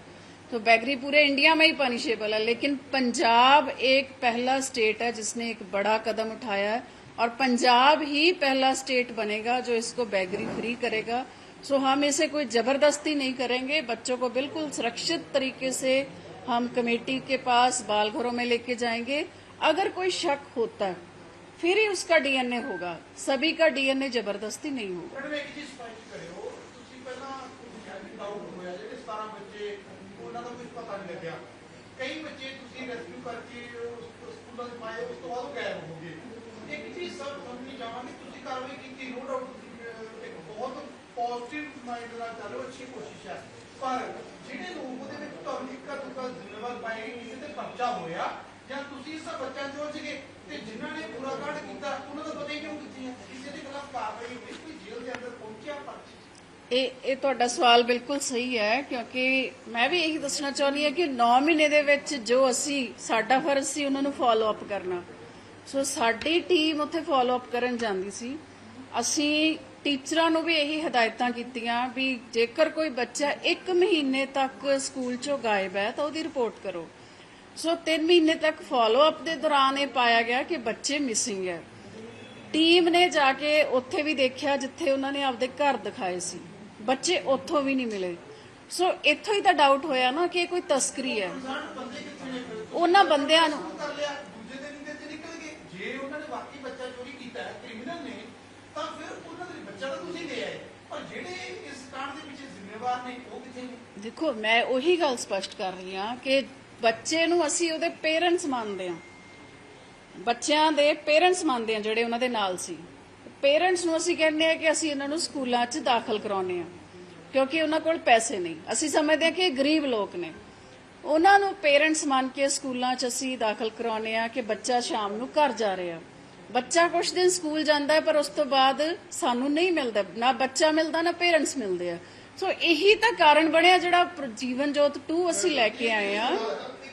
तो बैगरी पूरे इंडिया में ही पनिशेबल है। लेकिन पंजाब एक पहला स्टेट है जिसने एक बड़ा कदम उठाया है। और पंजाब ही पहला स्टेट बनेगा जो इसको बैगरी फ्री करेगा। सो हम इसे कोई ज़बरदस्ती नहीं करेंगे। बच्चों को बिल्कुल सुरक्षित तरीके से हम कमेटी के पास बाल घरों में लेके जाएँगे। अगर कोई शक होता है फिर ही उसका डीएनए होगा सभी का डीएनए जबरदस्ती नहीं होगा ਮੈਡਮ ਇੱਕ ਚੀਜ਼ ਸਪਸ਼ਟ ਕਰਿਓ ਤੁਸੀਂ ਪਹਿਲਾਂ ਕੁਝ ਡਾਊਟ ਹੋਇਆ ਜਿਹੜੇ 17 ਬੱਚੇ ਉਹਨਾਂ ਦਾ ਕੁਝ ਪਤਾ ਨਹੀਂ ਲੱਗਿਆ ਕਈ ਬੱਚੇ ਤੁਸੀਂ ਰੈਸਕਿਊ ਕਰਕੇ ਉਸ ਸਕੂਲਾਂ ਦੇ ਪਾਏ ਉਸ ਤੋਂ ਬਾਅਦ ਉਹ ਗਾਇਬ ਹੋ ਗਏ ਇੱਕ ਚੀਜ਼ ਸਰ ਸਮਝਣੀ ਚਾਹਾਂਗੇ ਤੁਸੀਂ ਕਾਰਵਾਈ ਕੀਤੀ ਨੋ ਡਾਊਟ ਤੁਸੀਂ ਇੱਕ ਬਹੁਤ ਪੋਜ਼ਿਟਿਵ ਮਾਈਂਡ ਨਾਲ ਚੱਲ ਰਹੇ ਹੋ ਅੱਛੀ ਕੋਸ਼ਿਸ਼ ਹੈ ਪਰ ਜਿਹੜੇ ਲੋਕ ਉਹਦੇ ਵਿੱਚ ਤੁਹਾਨੂੰ ਇੱਕਾ ਦੁੱਕਾ ਜ਼ਿੰਮੇਵਾਰ ਪਾਏ ਗਏ, ਕਿਸੇ ਤੇ ਪਰਚਾ ਹੋਇਆ ਜਾਂ ਤੁਸੀਂ ਸਭ ਬੱਚਿਆਂ ਦੇ ਉੱਚ ਗਏ ਤੇ ਜਿਨ੍ਹਾਂ ਨੇ ਪੂਰਾ ਕਾਂਡ ਕੀਤਾ, ਉਹਨਾਂ ਦਾ ਪਤਾ ਹੀ ਕਿਉਂ ਕੀਤੀ ਹੈ? ਕਿਸੇ ਦੇ ਖਿਲਾਫ ਕਾਰਵਾਈ ਹੋਈ, ਕੋਈ ਜੇਲ੍ਹ ਦੇ ਅੰਦਰ ਪਹੁੰਚਿਆ ਪਰਚੀ ਇਹ ਇਹ ਤੁਹਾਡਾ ਸਵਾਲ ਬਿਲਕੁਲ ਸਹੀ ਹੈ, ਕਿਉਂਕਿ ਮੈਂ ਵੀ ਇਹੀ ਦੱਸਣਾ ਚਾਹੁੰਦੀ ਹਾਂ ਕਿ 9 ਮਹੀਨੇ ਦੇ ਵਿੱਚ ਜੋ ਅਸੀਂ, ਸਾਡਾ ਫਰਜ਼ ਸੀ ਉਹਨਾਂ ਨੂੰ ਫਾਲੋ ਅਪ ਕਰਨਾ। ਸੋ ਸਾਡੀ ਟੀਮ ਉੱਥੇ ਫਾਲੋ ਅਪ ਕਰਨ ਜਾਂਦੀ ਸੀ। ਅਸੀਂ ਟੀਚਰਾਂ ਨੂੰ ਵੀ ਇਹੀ ਹਦਾਇਤਾਂ ਕੀਤੀਆਂ ਵੀ ਜੇਕਰ ਕੋਈ ਬੱਚਾ 1 ਮਹੀਨੇ ਤੱਕ ਸਕੂਲ ਚੋਂ ਗਾਇਬ ਹੈ, ਤਾਂ ਉਹਦੀ ਰਿਪੋਰਟ ਕਰੋ। ਸੋ 3 ਮਹੀਨੇ ਤੱਕ ਫਾਲੋ ਅਪ ਦੇ ਦੌਰਾਨ ਇਹ ਪਾਇਆ ਗਿਆ ਕਿ ਬੱਚੇ ਮਿਸਿੰਗ ਹੈ। ਟੀਮ ਨੇ ਜਾ ਕੇ ਉੱਥੇ ਵੀ ਦੇਖਿਆ ਜਿੱਥੇ ਉਹਨਾਂ ਨੇ ਆਪਦੇ ਘਰ ਦਿਖਾਏ ਸੀ। ਬੱਚੇ ਉੱਥੋਂ ਵੀ ਨਹੀਂ ਮਿਲੇ। ਸੋ ਇੱਥੋਂ ਹੀ ਤਾਂ ਡਾਊਟ ਹੋਇਆ ਨਾ ਕਿ ਇਹ ਕੋਈ ਤਸਕਰੀ ਹੈ? ਉਹਨਾਂ ਬੰਦਿਆਂ ਨੂੰ ਸ਼ੁਰੂ ਕਰ ਲਿਆ ਦੂਜੇ ਦਿਨ ਦੇ ਤੇ ਨਿਕਲ ਗਏ ਜੇ ਉਹਨਾਂ ਨੇ ਵਾਕਈ ਬੱਚਾ ਚੋਰੀ ਕੀਤਾ ਹੈ ਕ੍ਰਿਮੀਨਲ ਨੇ ਤਾਂ ਫਿਰ ਉਹਨਾਂ ਦੇ ਬੱਚਾ ਤਾਂ ਤੁਸੀਂ ਦੇ ਆਏ। ਪਰ ਜਿਹੜੇ ਇਸ ਕਾਂਡ ਦੇ ਪਿੱਛੇ ਜ਼ਿੰਮੇਵਾਰ ਨੇ ਉਹ ਕਿੱਥੇ ਨੇ? ਦੇਖੋ ਮੈਂ ਉਹੀ ਗੱਲ ਸਪਸ਼ਟ ਕਰ ਰਹੀ ਹਾਂ ਕਿ ਬੱਚੇ ਨੂੰ ਅਸੀਂ ਉਹਦੇ ਪੇਰੈਂਟਸ ਮੰਨਦੇ ਹਾਂ। ਬੱਚਿਆਂ ਦੇ ਪੇਰੈਂਟਸ ਮੰਨਦੇ ਹਾਂ ਜਿਹੜੇ ਉਹਨਾਂ ਦੇ ਨਾਲ ਸੀ। ਪੇਰੈਂਟਸ ਨੂੰ ਅਸੀਂ ਕਹਿੰਦੇ ਆ ਕਿ ਅਸੀਂ ਇਹਨਾਂ ਨੂੰ ਸਕੂਲਾਂ 'ਚ ਦਾਖਲ ਕਰਾਉਨੇ ਆ ਕਿਉਂਕਿ ਉਹਨਾਂ ਕੋਲ ਪੈਸੇ ਨਹੀਂ। ਅਸੀਂ ਸਮਝਦੇ ਹਾਂ ਕਿ ਇਹ ਗਰੀਬ ਲੋਕ ਨੇ। ਉਹਨਾਂ ਨੂੰ ਪੇਰੈਂਟਸ ਮੰਨ ਕੇ ਸਕੂਲਾਂ 'ਚ ਅਸੀਂ ਦਾਖਲ ਕਰਾਉਨੇ ਆ ਕਿ ਬੱਚਾ ਸ਼ਾਮ ਨੂੰ ਘਰ ਜਾ ਰਿਹਾ। ਬੱਚਾ ਕੁਝ ਦਿਨ ਸਕੂਲ ਜਾਂਦਾ ਹੈ, ਪਰ ਉਸ ਤੋਂ ਬਾਅਦ ਸਾਨੂੰ ਨਹੀਂ ਮਿਲਦਾ। ਨਾ ਬੱਚਾ ਮਿਲਦਾ, ਨਾ ਪੇਰੈਂਟਸ ਮਿਲਦੇ ਆ। ਸੋ ਇਹੀ ਤਾਂ ਕਾਰਨ ਬਣਿਆ ਜਿਹੜਾ ਜੀਵਨ ਜੋਤ 2 ਅਸੀਂ ਲੈ ਕੇ ਆਏ ਆ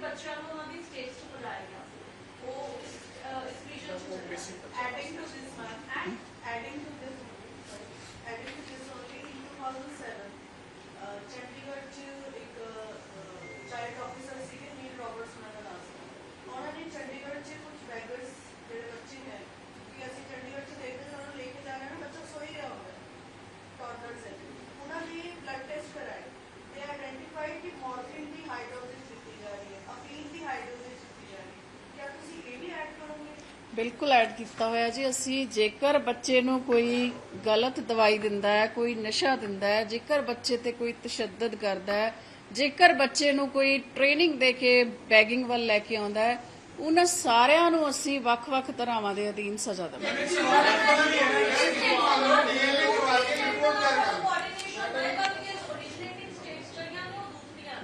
ਬੱਚਿਆਂ ਨੂੰ ਉਹਨਾਂ ਦੀ ਸਟੇਜ ਤੋਂ ਬੁਲਾਇਆ ਗਿਆ ਸੀ ਉਹ ਇਸ ਅਹ, ਇਸ vision adding to this one and adding to this adding to this only in 2007 uh, Chandigarh ਚ ਇੱਕ ਚਾਈਲਡ ਆਫੀਸਰ ਸੀਗੇ ਨੀਲ ਰਾਬਰਟਸ ਉਹਨਾਂ ਦਾ ਨਾਮ ਸੀ ਉਹਨਾਂ ਨੇ ਚੰਡੀਗੜ੍ਹ ਚ ਕੁਝ ਬੈਗਰਸ ਜਿਹੜੇ ਬੱਚੇ ਹੈ ਕਿ ਅਸੀਂ ਚੰਡੀਗੜ੍ਹ ਚ ਦੇਖਦੇ ਹਾਂ ਉਹਨਾਂ ਨੂੰ ਲੈ ਕੇ ਜਾ ਰਹੇ ਹਾਂ ਬੱਚਾ ਸੋ ਹੀ ਰਿਹਾ ਹੁੰਦਾ ਟੌਡਲਰਸ ਹੈ ਉਹਨਾਂ ਨੇ ਬਲੱਡ ਟੈਸਟ ਕਰਾਏ ਤੇ ਆਇਡੈਂਟੀਫਾਈਡ ਕਿ ਮੋਰਫਿਨ ਦੀ ਹਾਈ ਡੋਜ਼ੇਜ ਦਿੱਤੀ ਜਾ ਰਹੀ ਹੈ ਅਫੀਨ ਦੀ ਹਾਈ ਡੋਜ਼ੇਜ ਦਿੱਤੀ ਜਾ ਰਹੀ ਹੈ ਕਿਆ ਤੁਸੀਂ ਇਹ ਵੀ ਐਡ ਕਰੋਗੇ ਬਿਲਕੁਲ ਐਡ ਕੀਤਾ ਹੋਇਆ ਜੀ। ਅਸੀਂ ਜੇਕਰ ਬੱਚੇ ਨੂੰ ਕੋਈ ਗਲਤ ਦਵਾਈ ਦਿੰਦਾ ਹੈ, ਕੋਈ ਨਸ਼ਾ ਦਿੰਦਾ ਹੈ, ਜੇਕਰ ਬੱਚੇ ਤੇ ਕੋਈ ਤਸ਼ੱਦਦ ਕਰਦਾ ਹੈ, ਜੇਕਰ ਬੱਚੇ ਨੂੰ ਕੋਈ ਟ੍ਰੇਨਿੰਗ ਦੇ ਕੇ ਬੈਗਿੰਗ ਵੱਲ ਲੈ ਕੇ ਆਉਂਦਾ ਹੈ, ਉਹਨਾਂ ਸਾਰਿਆਂ ਨੂੰ ਅਸੀਂ ਵੱਖ-ਵੱਖ ਧਰਾਵਾਂ ਦੇ ਅਧੀਨ ਸਜ਼ਾ ਦੇਵਾਂਗੇ।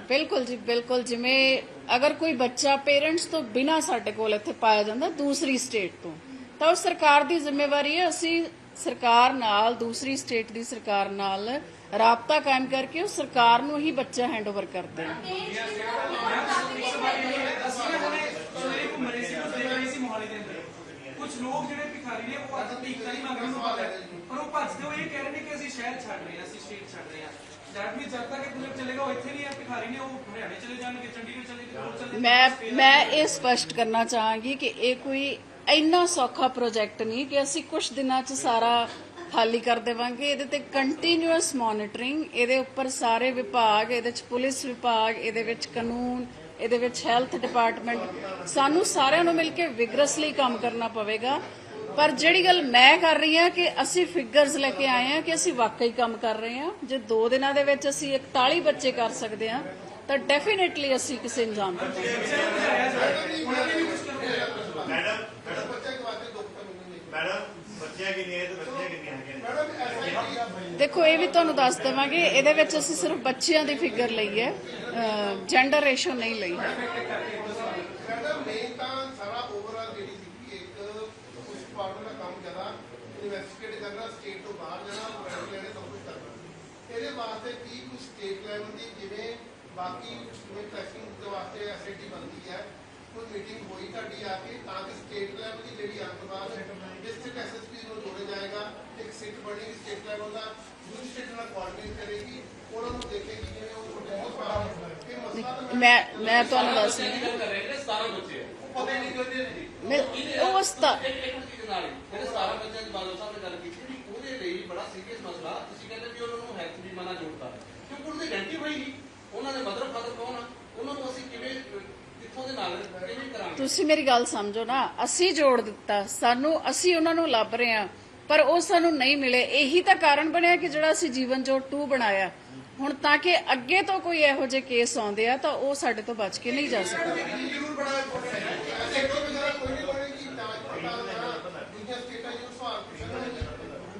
ਬਿਲਕੁਲ ਜੀ, ਬਿਲਕੁਲ। ਜਿਵੇਂ ਅਗਰ ਕੋਈ ਬੱਚਾ ਪੇਰੈਂਟਸ ਤੋਂ ਬਿਨਾ ਸਾਡੇ ਕੋਲ ਇੱਥੇ ਪਾਇਆ ਜਾਂਦਾ ਦੂਸਰੀ ਸਟੇਟ ਤੋਂ, ਤਾਂ ਉਹ ਸਰਕਾਰ ਦੀ ਜ਼ਿੰਮੇਵਾਰੀ ਹੈ, ਅਸੀਂ ਸਰਕਾਰ ਨਾਲ, ਦੂਸਰੀ ਸਟੇਟ ਦੀ ਸਰਕਾਰ ਨਾਲ ਰਾਬਤਾ ਕਾਇਮ ਕਰਕੇ ਉਹ ਸਰਕਾਰ ਨੂੰ ਹੀ ਬੱਚਾ ਹੈਂਡਓਵਰ ਕਰਦੇ ਹਾਂ। ਕੁਝ ਲੋਕ ਜਿਹੜੇ ਭਿਖਾਰੀ ਨੇ, ਉਹ ਅੱਜ ਭੀਖ ਤਾਂ ਨਹੀਂ ਮੰਗ ਰਹੇ ਨੂੰ। ਪਤਾ ਹੈ ਪਰ ਉਹ ਭੱਜਦੇ ਹੋਏ ਇਹ ਕਹਿ ਰਹੇ ਨੇ ਕਿ ਅਸੀਂ ਸ਼ਹਿਰ ਛੱਡ ਰਹੇ ਹਾਂ, ਅਸੀਂ ਸਟੇਟ ਛੱਡ ਰਹੇ ਹਾਂ। ਜਦ ਵੀ ਜਦ ਤੱਕ ਇਹ ਪੁਲਿਸ ਚੱਲੇਗਾ ਉਹ ਇੱਥੇ ਨਹੀਂ ਹੈ ਭਿਖਾਰੀ ਨੇ ਉਹ ਹਰਿਆਣੇ ਚਲੇ ਜਾਣਗੇ ਚੰਡੀਗੜ੍ਹ ਚਲੇ ਜਾਣਗੇ ਹੋਰ ਚਲੇ ਮੈਂ ਮੈਂ ਇਹ ਸਪਸ਼ਟ ਕਰਨਾ ਚਾਹਾਂਗੀ ਕਿ ਇਹ ਕੋਈ ਇੰਨਾ ਸੌਖਾ ਪ੍ਰੋਜੈਕਟ ਨਹੀਂ ਕਿ ਅਸੀਂ ਕੁਝ ਦਿਨਾਂ 'ਚ ਸਾਰਾ ਖਾਲੀ ਕਰ ਦੇਵਾਂਗੇ। ਇਹਦੇ ਤੇ ਕੰਟੀਨਿਊਅਸ ਮੋਨਿਟਰਿੰਗ ਇਹਦੇ ਉੱਪਰ ਸਾਰੇ ਵਿਭਾਗ ਇਹਦੇ 'ਚ ਪੁਲਿਸ ਵਿਭਾਗ ਇਹਦੇ ਵਿੱਚ ਕਾਨੂੰਨ ਇਹਦੇ ਵਿੱਚ ਹੈਲਥ ਡਿਪਾਰਟਮੈਂਟ ਸਾਨੂੰ ਸਾਰਿਆਂ ਨੂੰ ਮਿਲ ਕੇ ਵਿਗਰਸਲੀ ਕੰਮ ਕਰਨਾ ਪਵੇਗਾ। ਪਰ ਜਿਹੜੀ ਗੱਲ ਮੈਂ ਕਰ ਰਹੀ ਹਾਂ ਕਿ ਅਸੀਂ ਫਿਗਰਸ ਲੈ ਕੇ ਆਏ ਹਾਂ ਕਿ ਅਸੀਂ ਵਾਕਈ ਕੰਮ ਕਰ ਰਹੇ ਹਾਂ। ਜੇ 2 ਦਿਨਾਂ ਦੇ ਵਿੱਚ ਅਸੀਂ 41 ਬੱਚੇ ਕਰ ਸਕਦੇ ਹਾਂ ਤਾਂ ਡੈਫੀਨਿਟਲੀ ਅਸੀਂ ਕਿਸੇ ਇੰਜਾਮ ਤੇ ਮੈਡਮ ਦੇਖੋ ਇਹ ਵੀ ਤੁਹਾਨੂੰ ਦੱਸ ਦੇਵਾਂਗੇ ਇਹਦੇ ਵਿੱਚ ਅਸੀਂ ਸਿਰਫ ਬੱਚਿਆਂ ਦੀ ਫਿਗਰ ਲਈ ਹੈ ਜੈਂਡਰ ਰੇਸ਼ੋ ਨਹੀਂ ਲਈ ਹੈ ਮੈਡਮ ਮੇਨ ਤਾਂ ਸਾਰਾ ਓਵਰਆਲ ਜਿਹੜੀ ਸੀ ਇੱਕ ਉਸ ਪਾਰਟ ਦਾ ਕੰਮ ਜ਼ਿਆਦਾ ਇਨਵੈਸਟੀਗੇਟ ਕਰਨਾ ਸਟੇਟ ਤੋਂ ਬਾਹਰ ਜਾਣਾ ਪ੍ਰਾਈਵੇਟ ਲੈਣੇ ਸਭ ਕੁਝ ਕਰਨਾ ਇਹਦੇ ਵਾਸਤੇ ਕੀ ਕੁਝ ਸਟੇਟ ਲੈਵਲ ਦੀ ਜਿਵੇਂ ਬਾਕੀ ਜਿਵੇਂ ਟੈਸਟਿੰਗ ਦੇ ਵਾਸਤੇ ਐਸਆਈਟੀ ਬਣਦੀ ਹੈ। ਕੋਈ ਮੀਟਿੰਗ ਹੋਈ ਤੁਹਾਡੀ ਆ ਕੇ ਤਾਂ ਕਿ ਸਟੇਟ ਲੈਵਲ ਦੀ ਜਿਹੜੀ ਅੰਤ ਬਾਅਦ ਡਿਸਟ੍ਰਿਕਟ ਐਸਐਸਪੀ ਨੂੰ ਜੋੜੇ ਜਾਏਗਾ ਇੱਕ ਸਿੱਟ ਬਣੇਗੀ ਸਟੇਟ ਲੈਵਲ ਦਾ ਦੂਜੀ ਸਟੇਟ ਨਾਲ ਕੋਆਰਡੀਨੇਟ ਕਰੇਗੀ ਉਹਨਾਂ ਨੂੰ ਦੇਖੇਗੀ ਜਿਵੇਂ ਉਹ ਪ੍ਰੋਟੈਕਟ ਪਾਵਰ ਇਹ ਮਸਲਾ ਤਾਂ ਮੈਂ ਮੈਂ ਤੁਹਾਨੂੰ ਦੱਸ ਰਹੀ। ਗੱਲ ਕਰ ਰਹੇ ਨੇ 17 ਬੱਚੇ। ਪਤਾ ਹੀ ਨਹੀਂ ਕਰਦੇ ਨੇ ਜੀ ਹਾਂ ਮੈਂ- ਉਸ ਤਾਂ ਇੱਕ ਇੱਕ ਚੀਜ਼ ਨਾਲ ਹੀ, ਜਿਹੜੇ 17 ਬੱਚਿਆਂ ਦੀ ਬਾਦਲ ਸਾਹਿਬ ਨੇ ਗੱਲ ਕੀਤੀ ਉਹਦੇ ਲਈ ਬੜਾ ਸੀਰੀਅਸ ਮਸਲਾ। ਤੁਸੀਂ ਕਹਿੰਦੇ ਵੀ ਉਹਨਾਂ ਨੂੰ ਬੀਮਾ ਨਾਲ ਜੋੜਤਾ ਕਿਉਂਕਿ ਉਹਨਾਂ ਦੀ ਗਰੰਟੀ ਹੋਈ ਨਹੀਂ ਉਹਨਾਂ ਦੇ ਮਦਰ ਫਾਦਰ ਕੌਣ ਆ ਉਹਨਾਂ ਨੂੰ ਅਸੀਂ ਕਿਵੇਂ ਕਿੱਥੋਂ ਦੇ ਨਾਲ ਕਿਵੇਂ ਕਰਾਂਗੇ ਤੁਸੀਂ ਮੇਰੀ ਗੱਲ ਸਮਝੋ ਨਾ ਅਸੀਂ ਜੋੜ ਦਿੱਤਾ ਸਾਨੂੰ ਅਸੀਂ ਉਹਨਾਂ ਨੂੰ ਲੱਭ ਰਹੇ ਹਾਂ ਪਰ ਉਹ ਸਾਨੂੰ ਨਹੀਂ ਮਿਲੇ। ਇਹੀ ਤਾਂ ਕਾਰਨ ਬਣਿਆ ਕਿ ਜਿਹੜਾ ਅਸੀਂ ਜੀਵਨ ਜੋੜ 2 ਬਣਾਇਆ। ਹੁਣ ਤਾਂ ਕਿ ਅੱਗੇ ਤੋਂ ਕੋਈ ਇਹੋ ਜਿਹੇ ਕੇਸ ਆਉਂਦੇ ਆ ਤਾਂ ਉਹ ਸਾਡੇ ਤੋਂ ਬਚ ਕੇ ਨਹੀਂ ਜਾ ਸਕਦਾ।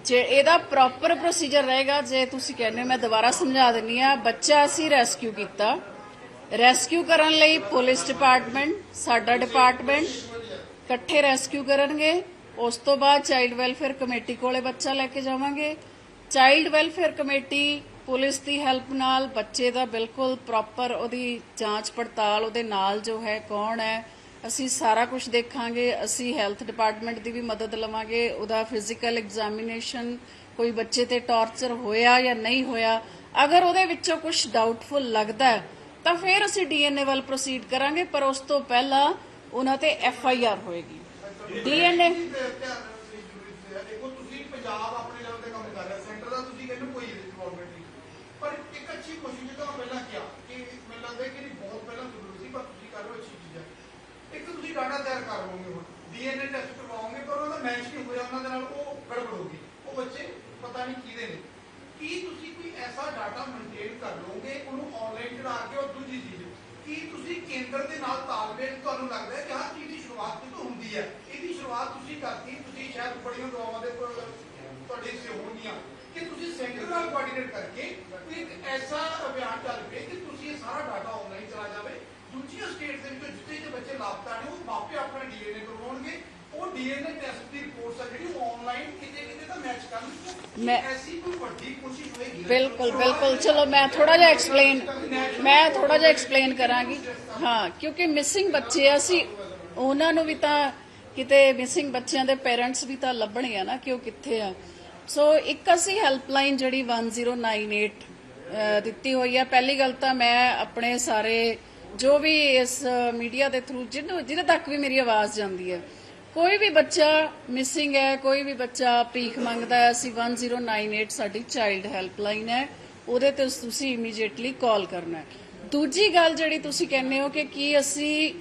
ਜੇ ਇਹਦਾ ਪ੍ਰੋਪਰ ਪ੍ਰੋਸੀਜਰ ਰਹੇਗਾ ਜੇ ਤੁਸੀਂ ਕਹਿੰਦੇ ਹੋ, ਮੈਂ ਦੁਬਾਰਾ ਸਮਝਾ ਦਿੰਨੀ ਆ ਬੱਚਾ ਅਸੀਂ ਰੈਸਕਿਊ ਕੀਤਾ ਰੈਸਕਿਊ ਕਰਨ ਲਈ ਪੁਲਿਸ ਡਿਪਾਰਟਮੈਂਟ, ਸਾਡਾ ਡਿਪਾਰਟਮੈਂਟ ਇਕੱਠੇ ਰੈਸਕਿਊ ਕਰਨਗੇ। ਉਸ ਤੋਂ ਬਾਅਦ ਚਾਈਲਡ ਵੈਲਫੇਅਰ ਕਮੇਟੀ ਕੋਲੇ ਬੱਚਾ ਲੈ ਕੇ ਜਾਵਾਂਗੇ। ਚਾਈਲਡ ਵੈਲਫੇਅਰ ਕਮੇਟੀ ਪੁਲਿਸ ਦੀ ਹੈਲਪ ਨਾਲ ਬੱਚੇ ਦਾ ਬਿਲਕੁਲ ਪ੍ਰੋਪਰ ਉਹਦੀ ਜਾਂਚ ਪੜਤਾਲ, ਉਹਦੇ ਨਾਲ ਜੋ ਹੈ ਕੌਣ ਹੈ, ਅਸੀਂ ਸਾਰਾ ਕੁਝ ਦੇਖਾਂਗੇ। ਅਸੀਂ ਹੈਲਥ ਡਿਪਾਰਟਮੈਂਟ ਦੀ ਵੀ ਮਦਦ ਲਵਾਂਗੇ। ਉਹਦਾ ਫਿਜ਼ੀਕਲ ਐਗਜ਼ਾਮੀਨੇਸ਼ਨ ਕੋਈ ਬੱਚੇ ਤੇ ਟਾਰਚਰ ਹੋਇਆ ਜਾਂ ਨਹੀਂ ਹੋਇਆ, ਅਗਰ ਉਹਦੇ ਵਿੱਚੋਂ ਕੁਝ ਡਾਊਟਫੁਲ ਲੱਗਦਾ ਹੈ ਤਾਂ ਫਿਰ ਅਸੀਂ ਡੀਐਨਏ ਵੱਲ ਪ੍ਰੋਸੀਡ ਕਰਾਂਗੇ, ਪਰ ਉਸ ਤੋਂ ਪਹਿਲਾਂ ਉਹਨਾਂ ਤੇ ਐਫ ਆਈ ਆਰ ਹੋਏਗੀ। ਡੀਐਨਏ ਤੁਸੀਂ ਡਾਟਾ ਤਿਆਰ ਕਰ ਲਓਗੇ ਹੁਣ। ਡੀਐਨਏ ਟੈਸਟ ਕਰਵਾਓਗੇ, ਪਰ ਉਹਨਾਂ ਮੈਚ ਨਹੀਂ ਹੋਇਆ, ਉਹਨਾਂ ਦੇ ਨਾਲ ਉਹ ਗੜਬੜ ਹੋਗੀ ਉਹ ਬੱਚੇ ਪਤਾ ਨਹੀਂ ਕਿਹਦੇ ਨੇ। ਕੀ ਤੁਸੀਂ ਕੋਈ ਐਸਾ ਡਾਟਾ ਮੇਨਟੇਨ ਕਰ ਲਓਗੇ, ਉਹਨੂੰ ਆਨਲਾਈਨ ਚੜਾ ਕੇ ਔਰ ਦੂਜੀ ਚੀਜ਼ ਕੀ ਤੁਸੀਂ ਕੇਂਦਰ ਦੇ ਨਾਲ ਤਾਲਮੇਲ ਤੁਹਾਨੂੰ ਲੱਗਦਾ ਹੈ ਕਿ ਹਰ ਚੀਜ਼ ਦੀ ਸ਼ੁਰੂਆਤ ਕਿਤੋਂ ਹੁੰਦੀ ਹੈ? ਇਹਦੀ ਸ਼ੁਰੂਆਤ ਤੁਸੀਂ ਕਰਤੀ, ਤੁਸੀਂ ਸ਼ਾਇਦ ਬੜੀਆਂ ਦੁਆਵਾਂ ਦੇ ਤੁਹਾਡੇ ਹਿੱਸੇ ਹੋਣਗੀਆਂ। ਕਿ ਤੁਸੀਂ ਸੈਂਟਰ ਨਾਲ ਕੋਆਰਡੀਨੇਟ ਕਰਕੇ ਇੱਕ ਐਸਾ ਅਭਿਆਨ ਚੱਲ ਪਏ ਕਿ ਤੁਸੀਂ ਇਹ ਸਾਰਾ ਡਾਟਾ ਆਨਲਾਈਨ ਚਲਾ ਜਾਵੇ। ਦੂਜੀਆਂ ਸਟੇਟ ਦੇ ਵਿੱਚੋਂ ਜਿੱਥੇ ਜਿਹੇ ਬੱਚੇ ਲਾਪਤਾ ਨੇ, ਉਹ ਮਾਪੇ ਆਪਣਾ ਡੀਐਨਏ ਕਰਵਾਉਣਗੇ। ਉਹ ਡੀਐਨਏ ਟੈਸਟ ਦੀ ਰਿਪੋਰਟਸ ਆ ਜਿਹੜੀ ਆਨਲਾਈਨ ਕਿਤੇ ਕਿਤੇ ਤਾਂ ਮੈਚ ਕਰਨ ਮੈਂ- ਐਸੀ ਕੋਈ ਵੱਡੀ ਕੋਸ਼ਿਸ਼ ਹੋਏਗੀ ਬਿਲਕੁਲ ਬਿਲਕੁਲ। ਚਲੋ ਮੈਂ ਥੋੜਾ ਜਿਹਾ ਐਕਸਪਲੇਨ ਮੈਂ ਥੋੜਾ ਜਿਹਾ ਐਕਸਪਲੇਨ ਕਰਾਂਗੀ। ਹਾਂ ਕਿਉਂਕਿ ਮਿਸਿੰਗ ਬੱਚੇ ਆ ਅਸੀਂ ਉਹਨਾਂ ਨੂੰ ਵੀ ਤਾਂ ਕਿਤੇ ਮਿਸਿੰਗ ਬੱਚਿਆਂ ਦੇ ਪੇਰੈਂਟਸ ਵੀ ਤਾਂ ਲੱਭਣੇ ਆ ਨਾ ਕਿ ਉਹ ਕਿੱਥੇ ਆ। ਸੋ ਇੱਕ ਅਸੀਂ ਹੈਲਪਲਾਈਨ ਜਿਹੜੀ 1098 ਅਹ, ਦਿੱਤੀ ਹੋਈ ਆ। ਪਹਿਲੀ ਗੱਲ ਤਾਂ ਮੈਂ ਆਪਣੇ ਸਾਰੇ ਜੋ ਵੀ ਇਸ ਮੀਡੀਆ ਦੇ ਥਰੂ ਜਿਹਨੂੰ ਜਿਹਦੇ ਤੱਕ ਵੀ ਮੇਰੀ ਆਵਾਜ਼ ਜਾਂਦੀ ਹੈ ਕੋਈ ਵੀ ਬੱਚਾ ਮਿਸਿੰਗ ਹੈ, ਕੋਈ ਵੀ ਬੱਚਾ ਭੀਖ ਮੰਗਦਾ ਹੈ, ਅਸੀਂ 1098 ਸਾਡੀ ਚਾਈਲਡ ਹੈਲਪਲਾਈਨ ਹੈ। ਉਹਦੇ ਤੇ ਤੁਸੀਂ ਇਮੀਡੀਏਟਲੀ ਕਾਲ ਕਰਨਾ ਹੈ। ਦੂਜੀ ਗੱਲ ਜਿਹੜੀ ਤੁਸੀਂ ਕਹਿੰਦੇ ਹੋ ਕਿ ਕੀ ਅਸੀਂ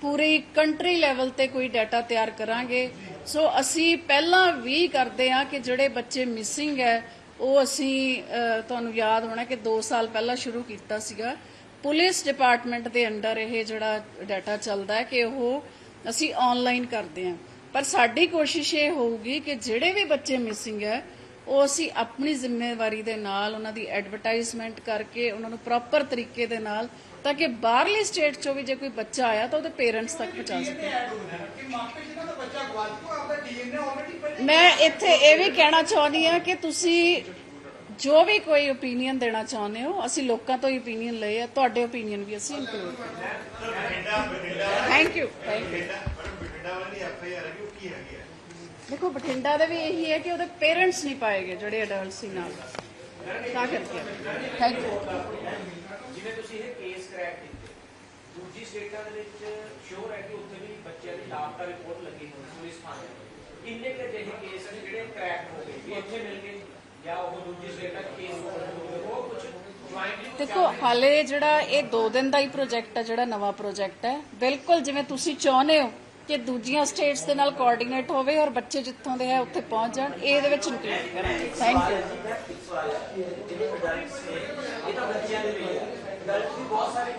ਪੂਰੀ ਕੰਟਰੀ ਲੈਵਲ ਤੇ ਕੋਈ ਡਾਟਾ ਤਿਆਰ ਕਰਾਂਗੇ। ਸੋ ਅਸੀਂ ਪਹਿਲਾਂ ਵੀ ਕਰਦੇ ਆ ਕਿ ਜਿਹੜੇ ਬੱਚੇ ਮਿਸਿੰਗ ਹੈ, ਉਹ ਅਸੀਂ ਤੁਹਾਨੂੰ ਯਾਦ ਹੋਣਾ ਕਿ 2 ਸਾਲ ਪਹਿਲਾਂ ਸ਼ੁਰੂ ਕੀਤਾ ਸੀਗਾ। ਪੁਲਿਸ ਡਿਪਾਰਟਮੈਂਟ ਦੇ ਅੰਡਰ ਇਹ ਜਿਹੜਾ ਡਾਟਾ ਚੱਲਦਾ ਹੈ ਕਿ ਉਹ ਅਸੀਂ ਆਨਲਾਈਨ ਕਰਦੇ ਹਾਂ। ਪਰ ਸਾਡੀ ਕੋਸ਼ਿਸ਼ ਇਹ ਹੋਊਗੀ ਕਿ ਜਿਹੜੇ ਵੀ ਬੱਚੇ ਮਿਸਿੰਗ ਹੈ, ਉਹ ਅਸੀਂ ਆਪਣੀ ਜ਼ਿੰਮੇਵਾਰੀ ਦੇ ਨਾਲ, ਉਹਨਾਂ ਦੀ ਐਡਵਰਟਾਈਜ਼ਮੈਂਟ ਕਰਕੇ, ਉਹਨਾਂ ਨੂੰ ਪ੍ਰੋਪਰ ਤਰੀਕੇ ਦੇ ਨਾਲ, ਤਾਂ ਕਿ ਬਾਹਰਲੀ ਸਟੇਟ ਚੋਂ ਵੀ ਜੇ ਕੋਈ ਬੱਚਾ ਆਇਆ, ਤਾਂ ਉਹਦੇ ਪੇਰੈਂਟਸ ਤੱਕ ਪਹੁੰਚਾ ਸਕੇ। ਮੈਂ ਇੱਥੇ ਇਹ ਵੀ ਕਹਿਣਾ ਚਾਹੁੰਦੀ ਹਾਂ ਕਿ ਤੁਸੀਂ ਜੋ ਵੀ ਕੋਈ ਓਪੀਨੀਅਨ ਦੇਣਾ ਚਾਹੁੰਦੇ ਹੋ, ਅਸੀਂ ਲੋਕਾਂ ਤੋਂ ਹੀ ਓਪੀਨੀਅਨ ਲਏ ਆ, ਤੁਹਾਡੇ ਓਪੀਨੀਅਨ ਵੀ ਅਸੀਂ include thank you thank you ਦੇਖੋ, ਬਠਿੰਡਾ ਦੇ ਵੀ ਇਹੀ ਹੈ ਕਿ ਉਹਦੇ ਪੇਰੈਂਟਸ ਨਹੀਂ ਪਾਏਗੇ ਜਿਹੜੇ ਅਡਲਟ ਸੀ ਨਾਲ। ਤਾਂ ਕਰਕੇ। ਥੈਂਕ ਯੂ ਜਿਵੇਂ ਤੁਸੀਂ ਇਹ ਕੇਸ ਕਰੈਕ ਕੀਤੇ, ਦੂਜੀ ਸਟੇਟਾਂ ਦੇ ਵਿੱਚ ਸ਼ੋਰ ਹੈ ਕਿ ਉੱਥੇ ਵੀ ਬੱਚਿਆਂ ਦੀ ਲਾਪਤਾ ਰਿਪੋਰਟ ਲੱਗੀ ਹੋਈ ਪੁਲਿਸ ਥਾਣੇ। ਕਿੰਨੇ ਕੁ ਅਜਿਹੇ ਕੇਸ ਨੇ ਜਿਹੜੇ ਕਰੈਕ ਹੋ ਗਏ, ਵੀ ਇੱਥੇ ਮਿਲ ਗਏ? ਦੇਖੋ, ਹਾਲੇ ਜਿਹੜਾ ਇਹ 2 ਦਿਨ ਦਾ ਹੀ ਪ੍ਰੋਜੈਕਟ ਹੈ, ਜਿਹੜਾ ਨਵਾਂ ਪ੍ਰੋਜੈਕਟ ਹੈ, ਬਿਲਕੁਲ ਜਿਵੇਂ ਤੁਸੀਂ ਚਾਹੁੰਦੇ ਹੋ ਕਿ ਦੂਜੀਆਂ ਸਟੇਟਸ ਦੇ ਨਾਲ ਕੋਆਰਡੀਨੇਟ ਹੋਵੇ ਔਰ ਬੱਚੇ ਜਿੱਥੋਂ ਦੇ ਹੈ, ਉੱਥੇ ਪਹੁੰਚ ਜਾਣ ਇਹਦੇ ਵਿੱਚ ਇਨਕਲੂਡ ਕਰਾਂਗੇ ਥੈਂਕ ਯੂ ਇਹ ਤਾਂ ਬੱਚਿਆਂ ਦੇ ਲਈ ਬਹੁਤ ਸਾਰੇ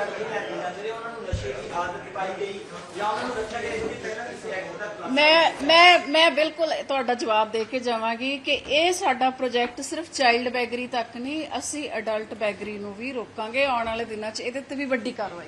ਕਰਕੇ ਲੈ ਜਾਂਦੇ ਨੇ ਉਹਨਾਂ ਨੂੰ ਨਸ਼ੇ ਦੀ ਆਦਤ ਪਾਈ ਗਈ ਜਾਂ ਉਹਨਾਂ ਨੂੰ ਰੱਖਿਆ ਗਿਆ ਕਿ ਪਹਿਲਾਂ ਕਿਸੇ ਐਕਟ ਦਾ ਮੈਂ ਮੈਂ ਮੈਂ ਬਿਲਕੁਲ ਤੁਹਾਡਾ ਜਵਾਬ ਦੇ ਕੇ ਜਾਵਾਂਗੀ ਕਿ ਇਹ ਸਾਡਾ ਪ੍ਰੋਜੈਕਟ ਸਿਰਫ ਚਾਈਲਡ ਬੈਗਰੀ ਤੱਕ ਨਹੀਂ, ਅਸੀਂ ਅਡਲਟ ਬੈਗਰੀ ਨੂੰ ਵੀ ਰੋਕਾਂਗੇ, ਆਉਣ ਵਾਲੇ ਦਿਨਾਂ 'ਚ ਇਹਦੇ ਤੇ ਵੀ ਵੱਡੀ ਕਾਰਵਾਈ